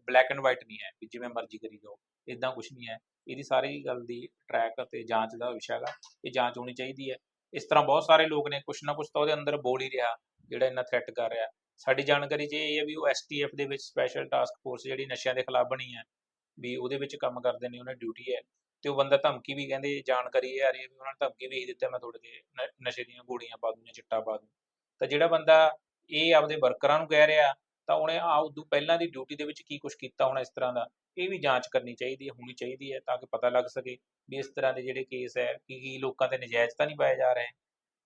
ਬਲੈਕ ਐਂਡ ਵਾਈਟ ਨਹੀਂ ਹੈ, ਵੀ ਜਿਵੇਂ ਮਰਜ਼ੀ ਕਰੀ ਜਾਓ ਇਦਾਂ ਕੁਝ ਨਹੀਂ ਹੈ। ਇਹਦੀ ਸਾਰੀ ਗੱਲ ਦੀ ਟਰੈਕ ਅਤੇ ਜਾਂਚ ਦਾ ਵਿਸ਼ਾ ਹੈਗਾ, ਇਹ ਜਾਂਚ ਹੋਣੀ ਚਾਹੀਦੀ ਹੈ। ਇਸ ਤਰ੍ਹਾਂ ਬਹੁਤ ਸਾਰੇ ਲੋਕ ਨੇ, ਕੁਛ ਨਾ ਕੁਛ ਤਾਂ ਉਹਦੇ ਅੰਦਰ ਬੋਲ ਹੀ ਰਿਹਾ, ਜਿਹੜਾ ਇਹਨਾਂ ਥ੍ਰੈਟ ਕਰ ਰਿਹਾ। ਸਾਡੀ ਜਾਣਕਾਰੀ 'ਚ ਇਹ ਹੈ ਵੀ ਉਹ ਐਸਟੀਐਫ ਦੇ ਵਿੱਚ ਸਪੈਸ਼ਲ ਟਾਸਕ ਫੋਰਸ ਜਿਹੜੀ ਨਸ਼ਿਆਂ ਦੇ ਖਿਲਾਫ ਬਣੀ ਹੈ, ਵੀ ਉਹਦੇ ਵਿੱਚ ਕੰਮ ਕਰਦੇ ਨੇ, ਉਹਨਾਂ ਡਿਊਟੀ ਹੈ ਤੇ ਉਹ ਬੰਦਾ ਧਮਕੀ ਵੀ ਕਹਿੰਦੇ, ਜਾਣਕਾਰੀ ਇਹ ਆ ਰਹੀ ਹੈ ਵੀ ਉਹਨਾਂ ਨੇ ਧਮਕੀ ਵੀ ਦਿੱਤਾ, ਮੈਂ ਤੁਹਾਡੇ ਤੇ ਨਸ਼ੇ ਦੀਆਂ ਗੋਲੀਆਂ ਪਾ ਦੂੰ ਜਾਂ ਚਿੱਟਾ ਪਾ ਦੂੰ ਤਾਂ ਜਿਹੜਾ ਬੰਦਾ ਇਹ ਆਪਦੇ ਵਰਕਰਾਂ ਨੂੰ ਕਹਿ ਰਿਹਾ, ਤਾਂ ਉਹਨੇ ਆ ਉਦੋਂ ਪਹਿਲਾਂ ਦੀ ਡਿਊਟੀ ਦੇ ਵਿੱਚ ਕੀ ਕੁਝ ਕੀਤਾ ਹੋਣਾ ਇਸ ਤਰ੍ਹਾਂ ਦਾ? ਇਹ ਵੀ ਜਾਂਚ ਕਰਨੀ ਚਾਹੀਦੀ ਹੈ, ਹੋਣੀ ਚਾਹੀਦੀ ਹੈ ਤਾਂ ਕਿ ਪਤਾ ਲੱਗ ਸਕੇ ਵੀ ਇਸ ਤਰ੍ਹਾਂ ਦੇ ਜਿਹੜੇ ਕੇਸ ਹੈ, ਕਿ ਕੀ ਲੋਕਾਂ ਤੇ ਨਜਾਇਜ਼ ਤਾਂ ਨਹੀਂ ਪਾਏ ਜਾ ਰਹੇ।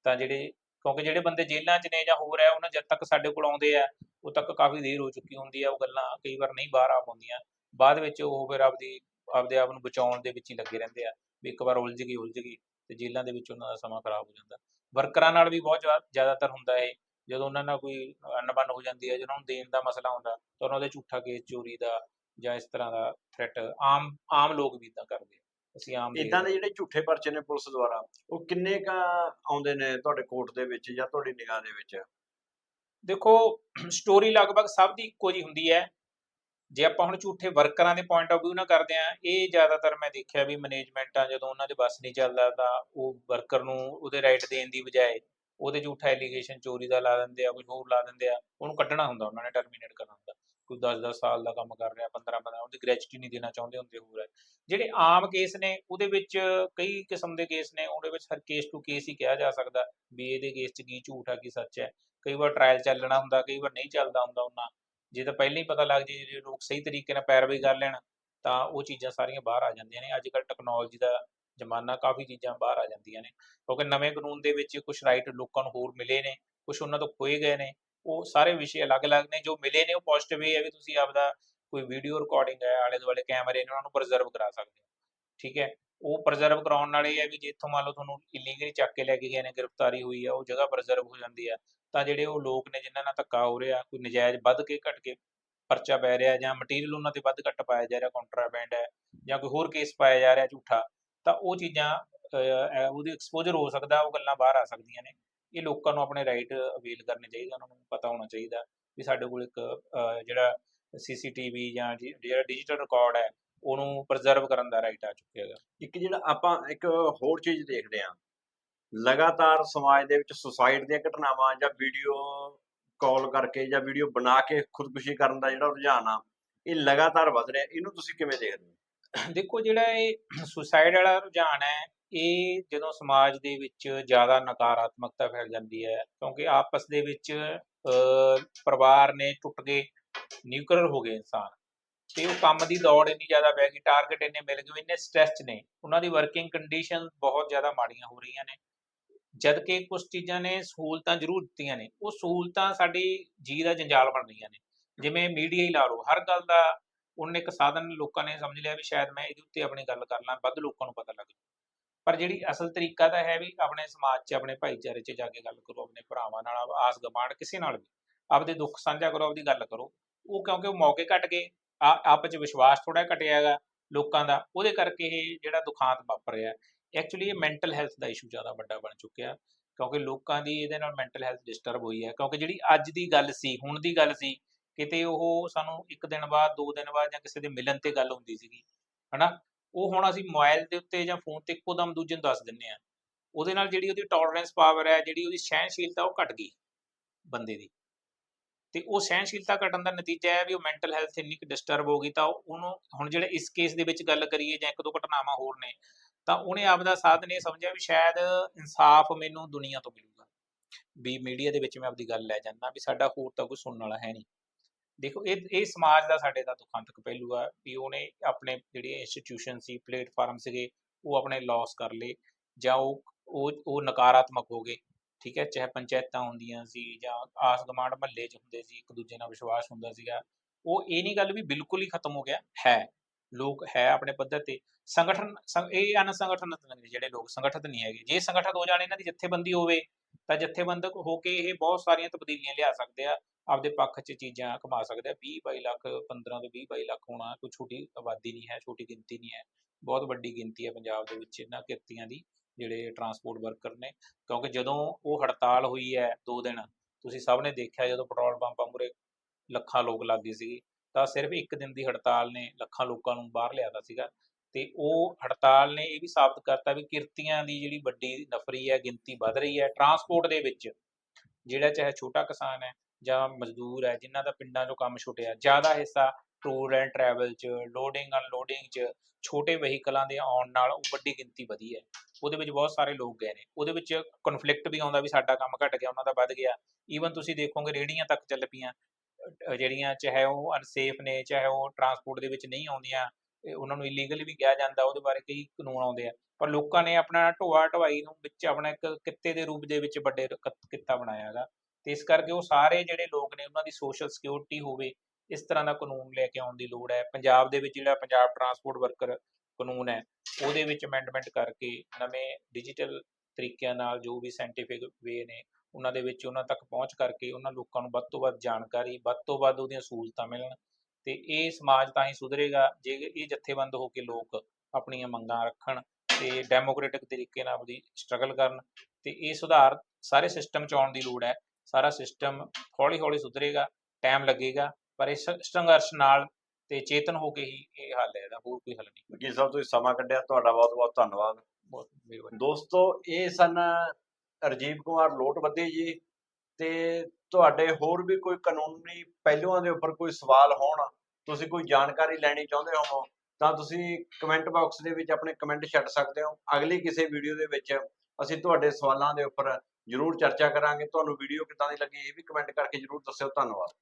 ਤਾਂ ਜਿਹੜੇ, ਕਿਉਂਕਿ ਜਿਹੜੇ ਬੰਦੇ ਜੇਲ੍ਹਾਂ 'ਚ ਨੇ ਜਾਂ ਹੋਰ ਹੈ, ਉਹਨਾਂ ਜਦ ਤੱਕ ਸਾਡੇ ਕੋਲ ਆਉਂਦੇ ਆ, ਉਹ ਤੱਕ ਕਾਫੀ ਦੇਰ ਹੋ ਚੁੱਕੀ ਹੁੰਦੀ ਆ, ਉਹ ਗੱਲਾਂ ਕਈ ਵਾਰ ਨਹੀਂ ਬਾਹਰ ਆ ਪਾਉਂਦੀਆਂ। ਬਾਅਦ ਵਿੱਚ ਉਹ ਫਿਰ ਆਪਦੀ, ਆਪਦੇ ਆਪ ਨੂੰ ਬਚਾਉਣ ਦੇ ਵਿੱਚ ਹੀ ਲੱਗੇ ਰਹਿੰਦੇ ਆ, ਵੀ ਇੱਕ ਵਾਰ ਉਲਝ ਗਈ ਉਲਝ ਗਈ ਤੇ ਜੇਲ੍ਹਾਂ ਦੇ ਵਿੱਚ ਉਹਨਾਂ ਦਾ ਸਮਾਂ ਖਰਾਬ ਹੋ ਜਾਂਦਾ। ਵਰਕਰਾਂ ਨਾਲ ਵੀ ਬਹੁਤ ਜ਼ਿਆ- ਜ਼ਿਆਦਾਤਰ ਹੁੰਦਾ ਹੈ ਜਦੋਂ ਉਹਨਾਂ ਨਾਲ ਕੋਈ ਅਣਬਣ ਹੋ ਜਾਂਦੀ ਹੈ, ਜਦੋਂ ਉਹਨਾਂ ਨੂੰ ਦੇਣ ਦਾ ਮਸਲਾ ਹੁੰਦਾ ਤਾਂ ਉਹਨਾਂ ਦੇ ਝੂਠਾ ਕੇਸ ਚੋਰੀ ਦਾ ਜਾਂ ਇਸ ਤਰ੍ਹਾਂ ਦਾ ਥ੍ਰੈਟ ਆਮ ਆਮ ਲੋਕ ਵੀ ਇਦਾਂ ਕਰਦੇ ਆ। ਅਸੀਂ ਆਮ ਇਦਾਂ ਦੇ ਜਿਹੜੇ ਝੂਠੇ ਪਰਚੇ ਨੇ ਪੁਲਿਸ ਦੁਆਰਾ ਉਹ ਕਿੰਨੇ ਕ ਆਉਂਦੇ ਨੇ ਤੁਹਾਡੇ ਕੋਰਟ ਦੇ ਵਿੱਚ ਜਾਂ ਤੁਹਾਡੀ ਨਿਗਾਹ ਦੇ ਵਿੱਚ? ਦੇਖੋ ਸਟੋਰੀ ਲਗਭਗ ਸਭ ਦੀ ਇੱਕੋ ਜੀ ਹੁੰਦੀ ਹੈ। ਜੇ ਆਪਾਂ ਹੁਣ ਝੂਠੇ ਵਰਕਰਾਂ ਦੇ ਪੁਆਇੰਟ ਆਫ View ਨਾਲ ਕਰਦੇ ਆ ਇਹ ਜ਼ਿਆਦਾਤਰ ਮੈਂ ਦੇਖਿਆ ਵੀ ਮੈਨੇਜਮੈਂਟ ਜਦੋਂ ਉਹਨਾਂ ਦੇ ਬੱਸ ਨਹੀਂ ਚੱਲਦਾ ਤਾਂ ਉਹ ਵਰਕਰ ਨੂੰ ਉਹਦੇ ਰਾਈਟ ਦੇਣ ਦੀ ਬਜਾਏ ਉਹਦੇ ਝੂਠਾ ਐਲੀਗੇਸ਼ਨ ਚੋਰੀ ਦਾ ਲਾ ਦਿੰਦੇ ਆ ਕੁਝ ਹੋਰ ਲਾ ਦਿੰਦੇ ਆ ਉਹਨੂੰ ਕੱਢਣਾ ਹੁੰਦਾ ਉਹਨਾਂ ਨੇ ਟਰਮੀਨੇਟ ਕਰਨਾ ਹੁੰਦਾ। ਕੋਈ 10-10 ਸਾਲ ਦਾ ਕੰਮ ਕਰ ਰਿਹਾ 15-15 ਉਹਦੀ ਗ੍ਰੈਚੁਟੀ ਨਹੀਂ ਦੇਣਾ ਚਾਹੁੰਦੇ ਹੁੰਦੇ ਹੋਰ। ਹੈ ਜਿਹੜੇ ਆਮ ਕੇਸ ਨੇ, ਉਹਦੇ ਵਿੱਚ ਕਈ ਕਿਸਮ ਦੇ ਕੇਸ ਨੇ, ਉਹਦੇ ਵਿੱਚ ਹਰ ਕੇਸ ਟੂ ਕੇਸ ਹੀ ਕਿਹਾ ਜਾ ਸਕਦਾ ਵੀ ਇਹਦੇ ਕੇਸ 'ਚ ਕੀ ਝੂਠ ਆ, ਕੀ ਸੱਚ ਹੈ ਕਈ ਵਾਰ ਟ੍ਰਾਇਲ ਚੱਲਣਾ ਹੁੰਦਾ, ਕਈ ਵਾਰ ਨਹੀਂ ਚੱਲਦਾ ਹੁੰਦਾ ਉਹਨਾਂ। ਜੇ ਤਾਂ ਪਹਿਲਾਂ ਹੀ ਪਤਾ ਲੱਗ ਜੇ ਜੇ ਲੋਕ ਸਹੀ ਤਰੀਕੇ ਨਾਲ ਪੈਰਵਾਈ ਕਰ ਲੈਣ, ਤਾਂ ਉਹ ਚੀਜ਼ਾਂ ਸਾਰੀਆਂ ਬਾਹਰ ਆ ਜਾਂਦੀਆਂ ਨੇ। ਅੱਜ ਕੱਲ੍ਹ ਟੈਕਨੋਲੋਜੀ ਦਾ ਜ਼ਮਾਨਾ ਕਾਫੀ ਚੀਜ਼ਾਂ ਬਾਹਰ ਆ ਜਾਂਦੀਆਂ ਨੇ। ਕਿਉਂਕਿ ਨਵੇਂ ਕਾਨੂੰਨ ਦੇ ਵਿੱਚ ਕੁਝ ਰਾਈਟ ਲੋਕਾਂ ਨੂੰ ਹੋਰ ਮਿਲੇ ਨੇ ਕੁਝ ਉਹਨਾਂ ਤੋਂ ਖੋਏ ਗਏ ਨੇ। ਉਹ ਸਾਰੇ ਵਿਸ਼ੇ ਅਲੱਗ-ਅਲੱਗ ਨੇ, ਜੋ ਮਿਲੇ ਨੇ ਉਹ ਪੋਜ਼ਿਟਿਵ ਇਹ ਹੈ ਵੀ ਤੁਸੀਂ ਆਪਦਾ ਕੋਈ ਵੀਡੀਓ ਰਿਕਾਰਡਿੰਗ ਹੈ ਆਲੇ ਦੁਆਲੇ ਕੈਮਰੇ ਨੇ, ਉਹਨਾਂ ਨੂੰ ਪ੍ਰੀਜ਼ਰਵ ਕਰਾ ਸਕਦੇ ਹੋ। ਠੀਕ ਹੈ? ਉਹ ਪ੍ਰੀਜ਼ਰਵ ਕਰਾਉਣ ਨਾਲ ਇਹ ਹੈ ਵੀ ਜੇ ਇੱਥੋਂ ਮੰਨ ਲਓ ਤੁਹਾਨੂੰ ਇਲੀਗਲੀ ਚੱਕ ਕੇ ਲੈ ਕੇ ਗਏ ਨੇ, ਗ੍ਰਿਫਤਾਰੀ ਹੋਈ ਆ, ਉਹ ਜਗ੍ਹਾ ਪ੍ਰੀਜ਼ਰਵ ਹੋ ਜਾਂਦੀ ਆ, ਤਾਂ ਜਿਹੜੇ ਉਹ ਲੋਕ ਨੇ ਜਿਨ੍ਹਾਂ ਨਾਲ ਧੱਕਾ ਹੋ ਰਿਹਾ, ਕੋਈ ਨਜਾਇਜ਼ ਵੱਧ ਕੇ ਘਟ ਕੇ ਪਰਚਾ ਪੈ ਰਿਹਾ ਜਾਂ ਮਟੀਰੀਅਲ ਉਹਨਾਂ ਤੇ ਵੱਧ ਘੱਟ ਪਾਇਆ ਜਾ ਰਿਹਾ ਕੰਟਰਾਬੈਂਡ ਹੈ ਜਾਂ ਕੋਈ ਹੋਰ ਕੇਸ ਪਾਇਆ ਜਾ ਰਿਹਾ ਝੂਠਾ, ਤਾਂ ਉਹ ਚੀਜ਼ਾਂ ਉਹਦੀ ਐਕਸਪੋਜ਼ਰ ਹੋ ਸਕਦਾ, ਉਹ ਗੱਲਾਂ ਬਾਹਰ ਆ ਸਕਦੀਆਂ ਨੇ। ਇਹ ਲੋਕਾਂ ਨੂੰ ਆਪਣੇ ਰਾਈਟ ਅਵੇਲ ਕਰਨੇ ਚਾਹੀਦੇ ਉਹਨਾਂ ਨੂੰ ਪਤਾ ਹੋਣਾ ਚਾਹੀਦਾ ਵੀ ਸਾਡੇ ਕੋਲ ਇੱਕ ਜਿਹੜਾ ਸੀਸੀਟੀਵੀ ਜਾਂ ਜਿਹੜਾ ਡਿਜੀਟਲ ਰਿਕਾਰਡ ਹੈ ਉਹਨੂੰ ਪ੍ਰੀਜ਼ਰਵ ਕਰਨ ਦਾ ਰਾਈਟ ਆ ਚੁੱਕਿਆ ਹੈਗਾ ਇੱਕ ਜਿਹੜਾ ਆਪਾਂ ਇੱਕ ਹੋਰ ਚੀਜ਼ ਦੇਖਦੇ ਹਾਂ ਲਗਾਤਾਰ ਸਮਾਜ ਦੇ ਵਿੱਚ ਸੁਸਾਈਡ ਦੀਆਂ ਘਟਨਾਵਾਂ ਜਾਂ ਵੀਡੀਓ ਕਾਲ ਕਰਕੇ ਜਾਂ ਵੀਡੀਓ ਬਣਾ ਕੇ ਖੁਦਕੁਸ਼ੀ ਕਰਨ ਦਾ ਜਿਹੜਾ ਰੁਝਾਨ ਆ ਇਹ ਲਗਾਤਾਰ ਵੱਧ ਰਿਹਾ। ਇਹਨੂੰ ਤੁਸੀਂ ਕਿਵੇਂ ਦੇਖਦੇ ਹੋ? ਦੇਖੋ ਜਿਹੜਾ ਇਹ ਸੁਸਾਈਡ ਵਾਲਾ ਰੁਝਾਨ ਹੈ ਇਹ ਜਦੋਂ ਸਮਾਜ ਦੇ ਵਿੱਚ ਜ਼ਿਆਦਾ ਨਕਾਰਾਤਮਕਤਾ ਫੈਲ ਜਾਂਦੀ ਹੈ, ਕਿਉਂਕਿ ਆਪਸ ਦੇ ਵਿੱਚ ਪਰਿਵਾਰ ਨੇ ਟੁੱਟ ਗਏ ਨਿਊਕਲੀਅਰ ਹੋ ਗਏ ਇਨਸਾਨ। ਤੇ ਉਹ ਕੰਮ ਦੀ ਦੌੜ ਇੰਨੀ ਜ਼ਿਆਦਾ ਪੈ ਗਈ ਟਾਰਗੇਟ ਇੰਨੇ ਮਿਲ ਗਏ ਇੰਨੇ ਸਟ੍ਰੈਸ ਨੇ, ਉਹਨਾਂ ਦੀ ਵਰਕਿੰਗ ਕੰਡੀਸ਼ਨ ਬਹੁਤ ਜ਼ਿਆਦਾ ਮਾੜੀਆਂ ਹੋ ਰਹੀਆਂ ਨੇ। ਜਦ ਕਿ ਕੁਝ ਚੀਜ਼ਾਂ ਨੇ ਸਹੂਲਤਾਂ ਜ਼ਰੂਰ ਦਿੱਤੀਆਂ ਨੇ, ਉਹ ਸਹੂਲਤਾਂ ਸਾਡੀ ਜੀ ਦਾ ਜੰਜਾਲ ਬਣ ਰਹੀਆਂ ਨੇ। ਜਿਵੇਂ ਮੀਡੀਆ ਹੀ ਲਾ ਲਓ, ਹਰ ਗੱਲ ਦਾ ਉਹਨੇ ਇੱਕ ਸਾਧਨ ਲੋਕਾਂ ਨੇ ਸਮਝ ਲਿਆ ਵੀ ਸ਼ਾਇਦ ਮੈਂ ਇਹਦੇ ਉੱਤੇ ਆਪਣੀ ਗੱਲ ਕਰ ਲਾਂ, ਵੱਧ ਲੋਕਾਂ ਨੂੰ ਪਤਾ ਲੱਗ ਜਾਊ ਪਰ ਜਿਹੜੀ ਅਸਲ ਤਰੀਕਾ ਤਾਂ ਹੈ ਵੀ ਆਪਣੇ ਸਮਾਜ 'ਚ, ਆਪਣੇ ਭਾਈਚਾਰੇ 'ਚ ਜਾ ਕੇ ਗੱਲ ਕਰੋ, ਆਪਣੇ ਭਰਾਵਾਂ ਨਾਲ ਆਸ ਗਵਾਂਢ ਕਿਸੇ ਨਾਲ ਵੀ, ਆਪਦੇ ਦੁੱਖ ਸਾਂਝਾ ਕਰੋ, ਆਪਦੀ ਗੱਲ ਕਰੋ। ਉਹ ਕਿਉਂਕਿ ਉਹ ਮੌਕੇ ਘਟ ਗਏ, ਆ- ਆਪਸ 'ਚ ਵਿਸ਼ਵਾਸ ਥੋੜਾ ਘਟਿਆ ਹੈਗਾ ਲੋਕਾਂ ਦਾ, ਉਹਦੇ ਕਰਕੇ ਇਹ ਜਿਹੜਾ ਦੁਖਾਂਤ ਵਾਪਰ ਰਿਹਾ। ਐਕਚੁਅਲੀ ਇਹ ਮੈਂਟਲ ਹੈਲਥ ਦਾ ਇਸ਼ੂ ਜ਼ਿਆਦਾ ਵੱਡਾ ਬਣ ਚੁੱਕਿਆ, ਕਿਉਂਕਿ ਲੋਕਾਂ ਦੀ ਇਹਦੇ ਨਾਲ ਮੈਂਟਲ ਹੈਲਥ ਡਿਸਟਰਬ ਹੋਈ ਹੈ, ਕਿਉਂਕਿ ਜਿਹੜੀ ਅੱਜ ਦੀ ਗੱਲ ਸੀ, ਹੁਣ ਦੀ ਗੱਲ ਸੀ, ਕਿਤੇ ਉਹ ਸਾਨੂੰ ਇੱਕ ਦਿਨ ਬਾਅਦ, ਦੋ ਦਿਨ ਬਾਅਦ ਜਾਂ ਕਿਸੇ ਦੇ ਮਿਲਣ ਤੇ ਗੱਲ ਹੁੰਦੀ ਸੀਗੀ, ਹਨਾ? ਉਹ ਹੁਣ ਅਸੀਂ ਮੋਬਾਈਲ ਦੇ ਉੱਤੇ ਜਾਂ ਫੋਨ ਤੇ ਇੱਕੋ ਦਮ ਦੂਜੇ ਨੂੰ ਦੱਸ ਦਿੰਨੇ ਆ ਉਹਦੇ ਨਾਲ ਜਿਹੜੀ ਉਹਦੀ ਟੋਲਰੈਂਸ ਪਾਵਰ ਹੈ, ਜਿਹੜੀ ਉਹਦੀ ਸਹਿਣਸ਼ੀਲਤਾ ਉਹ ਘਟ ਗਈ ਬੰਦੇ ਦੀ। ਤੇ ਉਹ ਸਹਿਣਸ਼ੀਲਤਾ ਘਟਣ ਦਾ ਨਤੀਜਾ ਹੈ ਵੀ ਉਹ ਮੈਂਟਲ ਹੈਲਥ ਇੰਨੀ ਕੁ ਡਿਸਟਰਬ ਹੋ ਗਈ ਤਾਂ ਉਹਨੂੰ ਹੁਣ ਜਿਹੜਾ ਇਸ ਕੇਸ ਦੇ ਵਿੱਚ ਗੱਲ ਕਰੀਏ ਜਾਂ ਇੱਕ ਦੋ ਘਟਨਾਵਾਂ ਹੋਰ ਨੇ, ਤਾਂ ਉਹਨੇ ਆਪਦਾ ਸਾਧਨ ਇਹ ਸਮਝਿਆ ਵੀ ਸ਼ਾਇਦ ਇਨਸਾਫ ਮੈਨੂੰ ਦੁਨੀਆ ਤੋਂ ਮਿਲੂਗਾ। ਵੀ ਮੀਡੀਆ ਦੇ ਵਿੱਚ ਮੈਂ ਆਪਦੀ ਗੱਲ ਲੈ ਜਾਂਦਾ ਵੀ ਸਾਡਾ ਹੋਰ ਤਾਂ ਕੋਈ ਸੁਣਨ ਵਾਲਾ ਹੈ ਨਹੀਂ। ਦੇਖੋ, ਇਹ ਇਹ ਸਮਾਜ ਦਾ ਸਾਡੇ ਦਾ ਦੁਖਾਂਤਕ ਪਹਿਲੂ ਆ ਵੀ ਉਹਨੇ ਆਪਣੇ ਜਿਹੜੇ ਇੰਸਟੀਟਿਊਸ਼ਨ ਸੀ ਪਲੇਟਫਾਰਮ ਸੀਗੇ, ਉਹ ਆਪਣੇ ਲਾਸ ਕਰ ਲਏ ਜਾਂ ਉਹ ਉਹ ਨਕਾਰਾਤਮਕ ਹੋ ਗਏ, ਠੀਕ ਹੈ? ਚਾਹੇ ਪੰਚਾਇਤਾਂ ਹੁੰਦੀਆਂ ਸੀ ਜਾਂ ਆਸ ਗਮਾਂਡ ਮਹੱਲੇ 'ਚ ਹੁੰਦੇ ਸੀ, ਇੱਕ ਦੂਜੇ ਨਾਲ ਵਿਸ਼ਵਾਸ ਹੁੰਦਾ ਸੀਗਾ, ਉਹ ਇਹ ਨਹੀਂ ਗੱਲ ਵੀ ਬਿਲਕੁਲ ਹੀ ਖਤਮ ਹੋ ਗਿਆ, ਹੈ। ਲੋਕ ਹੈ ਆਪਣੇ ਪੱਧਰ ਤੇ। ਸੰਗਠਨ, ਸੰ- ਇਹ ਅਨਸੰਗਠਨਤ ਨੇ ਜਿਹੜੇ ਲੋਕ, ਸੰਗਠਿਤ ਨਹੀਂ ਹੈਗੇ। ਜੇ ਸੰਗਠਿਤ ਹੋ ਜਾਣ ਇਹਨਾਂ ਦੀ ਜਥੇਬੰਦੀ ਹੋਵੇ, ਤਾਂ ਜਥੇਬੰਦਕ ਹੋ ਕੇ ਇਹ ਬਹੁਤ ਸਾਰੀਆਂ ਤਬਦੀਲੀਆਂ ਲਿਆ ਸਕਦੇ ਆ। ਆਪਦੇ ਪੱਖ 'ਚ ਚੀਜ਼ਾਂ ਕਮਾ ਸਕਦੇ ਆ 20 22 ਲੱਖ 15 ਤੋਂ 20 22 ਲੱਖ ਹੋਣਾ ਕੋਈ ਛੋਟੀ ਆਬਾਦੀ ਨਹੀਂ ਹੈ, ਛੋਟੀ ਗਿਣਤੀ ਨਹੀਂ ਹੈ। ਬਹੁਤ ਵੱਡੀ ਗਿਣਤੀ ਹੈ ਪੰਜਾਬ ਦੇ ਵਿੱਚ ਇਹਨਾਂ ਕਿਰਤੀਆਂ ਦੀ, ਜਿਹੜੇ ਟਰਾਂਸਪੋਰਟ ਵਰਕਰ ਨੇ। ਕਿਉਂਕਿ ਜਦੋਂ ਉਹ ਹੜਤਾਲ ਹੋਈ ਹੈ ਦੋ ਦਿਨ, ਤੁਸੀਂ ਸਭ ਨੇ ਦੇਖਿਆ ਜਦੋਂ ਪੈਟਰੋਲ ਪੰਪਾਂ ਮੂਹਰੇ ਲੱਖਾਂ ਲੋਕ ਲੱਗ ਗਏ ਸੀ ਤਾਂ ਸਿਰਫ ਇੱਕ ਦਿਨ ਦੀ ਹੜਤਾਲ ਨੇ ਲੱਖਾਂ ਲੋਕਾਂ ਨੂੰ ਬਾਹਰ ਲਿਆਦਾ ਸੀਗਾ। ਤੇ ਉਹ ਹੜਤਾਲ ਨੇ ਇਹ ਵੀ ਸਾਬਤ ਕਰਤਾ ਵੀ ਕਿਰਤੀਆਂ ਦੀ ਜਿਹੜੀ ਵੱਡੀ ਨਫਰੀ ਹੈ, ਗਿਣਤੀ ਵੱਧ ਰਹੀ ਹੈ। ਟਰਾਂਸਪੋਰਟ ਦੇ ਵਿੱਚ ਜਿਹੜਾ ਚਾਹੇ ਛੋਟਾ ਕਿਸਾਨ ਹੈ ਜਾਂ ਮਜ਼ਦੂਰ ਹੈ, ਜਿਨ੍ਹਾਂ ਦਾ ਪਿੰਡਾਂ 'ਚੋਂ ਕੰਮ ਛੁੱਟਿਆ। ਜ਼ਿਆਦਾ ਹਿੱਸਾ ਟੂਰ ਐਂਡ ਟਰੈਵਲ 'ਚ ਲੋਡਿੰਗ ਅਨਲੋਡਿੰਗ 'ਚ ਛੋਟੇ ਵਹੀਕਲਾਂ ਦੇ ਆਉਣ ਨਾਲ ਉਹ ਵੱਡੀ ਗਿਣਤੀ ਵਧੀ ਹੈ। ਉਹਦੇ ਵਿੱਚ ਬਹੁਤ ਸਾਰੇ ਲੋਕ ਗਏ ਨੇ। ਉਹਦੇ ਵਿੱਚ ਕਨਫਲਿਕਟ ਵੀ ਆਉਂਦਾ ਵੀ ਸਾਡਾ ਕੰਮ ਘਟ ਗਿਆ, ਉਹਨਾਂ ਦਾ ਵੱਧ ਗਿਆ। ਈਵਨ ਤੁਸੀਂ ਦੇਖੋਗੇ ਰੇੜੀਆਂ ਤੱਕ ਚੱਲ ਪਈਆਂ ਜਿਹੜੀਆਂ ਚਾਹੇ ਉਹ ਅਨਸੇਫ ਨੇ, ਚਾਹੇ ਉਹ ਟਰਾਂਸਪੋਰਟ ਦੇ ਵਿੱਚ ਨਹੀਂ ਆਉਂਦੀਆਂ ਉਹਨਾਂ ਨੂੰ ਇਲੀਗਲ ਵੀ ਕਿਹਾ ਜਾਂਦਾ, ਉਹਦੇ ਬਾਰੇ ਕਈ ਕਾਨੂੰਨ ਆਉਂਦੇ ਆ। ਪਰ ਲੋਕਾਂ ਨੇ ਆਪਣਾ ਢੋਆ ਢਵਾਈ ਨੂੰ ਵਿੱਚ ਆਪਣਾ ਇੱਕ ਕਿੱਤੇ ਦੇ ਰੂਪ ਦੇ ਵਿੱਚ ਵੱਡੇ ਕਿੱਤਾ ਬਣਾਇਆ ਹੈਗਾ। ਤੇ ਇਸ ਕਰਕੇ ਉਹ ਸਾਰੇ ਜਿਹੜੇ ਲੋਕ ਨੇ ਉਹਨਾਂ ਦੀ ਸੋਸ਼ਲ ਸਿਕਿਉਰਿਟੀ ਹੋਵੇ, ਇਸ ਤਰ੍ਹਾਂ ਦਾ ਕਾਨੂੰਨ ਲੈ ਕੇ ਆਉਣ ਦੀ ਲੋੜ ਹੈ। ਪੰਜਾਬ ਦੇ ਵਿੱਚ ਜਿਹੜਾ ਪੰਜਾਬ ਟਰਾਂਸਪੋਰਟ ਵਰਕਰ ਕਾਨੂੰਨ ਹੈ, ਉਹਦੇ ਵਿੱਚ ਅਮੈਂਡਮੈਂਟ ਕਰਕੇ ਨਵੇਂ ਡਿਜੀਟਲ ਤਰੀਕਿਆਂ ਨਾਲ ਜੋ ਵੀ ਸਾਇੰਟੀਫਿਕ ਵੇ ਨੇ, ਉਹਨਾਂ ਦੇ ਵਿੱਚ ਉਹਨਾਂ ਤੱਕ ਪਹੁੰਚ ਕਰਕੇ ਉਹਨਾਂ ਲੋਕਾਂ ਨੂੰ ਵੱਧ ਤੋਂ ਵੱਧ ਜਾਣਕਾਰੀ, ਵੱਧ ਤੋਂ ਵੱਧ ਉਹਦੀਆਂ ਸਹੂਲਤਾਂ ਮਿਲਣ ਤੇ ਇਹ ਸਮਾਜ ਤਾਂ ਹੀ ਸੁਧਰੇਗਾ, ਜੇ ਇਹ ਜਥੇਬੰਦ ਹੋ ਕੇ ਲੋਕ ਆਪਣੀਆਂ ਮੰਗਾਂ ਰੱਖਣ ਤੇ ਡੈਮੋਕ੍ਰੈਟਿਕ ਤਰੀਕੇ ਨਾਲ ਉਹਦੀ ਸਟਰਗਲ ਕਰਨ ਤੇ ਇਹ ਸੁਧਾਰ ਸਾਰੇ ਸਿਸਟਮ ਚ ਆਉਣ ਦੀ ਲੋੜ ਹੈ। ਸਾਰਾ ਸਿਸਟਮ ਹੌਲੀ ਹੌਲੀ ਸੁਧਰੇਗਾ ਟਾਈਮ ਲੱਗੇਗਾ ਪਰ ਇਸ ਸੰਘਰਸ਼ ਨਾਲ ਤੇ ਚੇਤਨ ਹੋ ਕੇ ਹੀ ਇਹ ਹੱਲ ਹੈ ਇਹਦਾ ਹੋਰ ਕੋਈ ਹੱਲ ਨਹੀਂ। ਵਕੀਲ ਸਾਹਿਬ ਤੁਸੀਂ ਸਮਾਂ ਕੱਢਿਆ ਤੁਹਾਡਾ ਬਹੁਤ ਬਹੁਤ ਧੰਨਵਾਦ। ਬਹੁਤ ਮਿਹਰਬਾਨੀ ਦੋਸਤੋ ਇਹ ਸਨ ਰਜੀਵ ਕੁਮਾਰ ਲੋਟਵੱਦੇ ਜੀ ਤੇ ਤੁਹਾਡੇ ਹੋਰ ਵੀ ਕੋਈ ਕਾਨੂੰਨੀ ਪਹਿਲੂਆਂ ਦੇ ਉੱਪਰ ਕੋਈ ਸਵਾਲ ਹੋਣ ਤੁਸੀਂ ਕੋਈ ਜਾਣਕਾਰੀ ਲੈਣੀ ਚਾਹੁੰਦੇ ਹੋ ਤਾਂ ਤੁਸੀਂ ਕਮੈਂਟ ਬਾਕਸ ਦੇ ਵਿੱਚ ਆਪਣੇ ਕਮੈਂਟ ਛੱਡ ਸਕਦੇ ਹੋ। ਅਗਲੀ ਕਿਸੇ ਵੀਡੀਓ ਦੇ ਵਿੱਚ ਅਸੀਂ ਤੁਹਾਡੇ ਸਵਾਲਾਂ ਦੇ ਉੱਪਰ ਜ਼ਰੂਰ ਚਰਚਾ ਕਰਾਂਗੇ। ਤੁਹਾਨੂੰ ਵੀਡੀਓ ਕਿੱਦਾਂ ਦੀ ਲੱਗੀ ਇਹ ਵੀ ਕਮੈਂਟ ਕਰਕੇ ਜ਼ਰੂਰ ਦੱਸਿਓ। ਧੰਨਵਾਦ।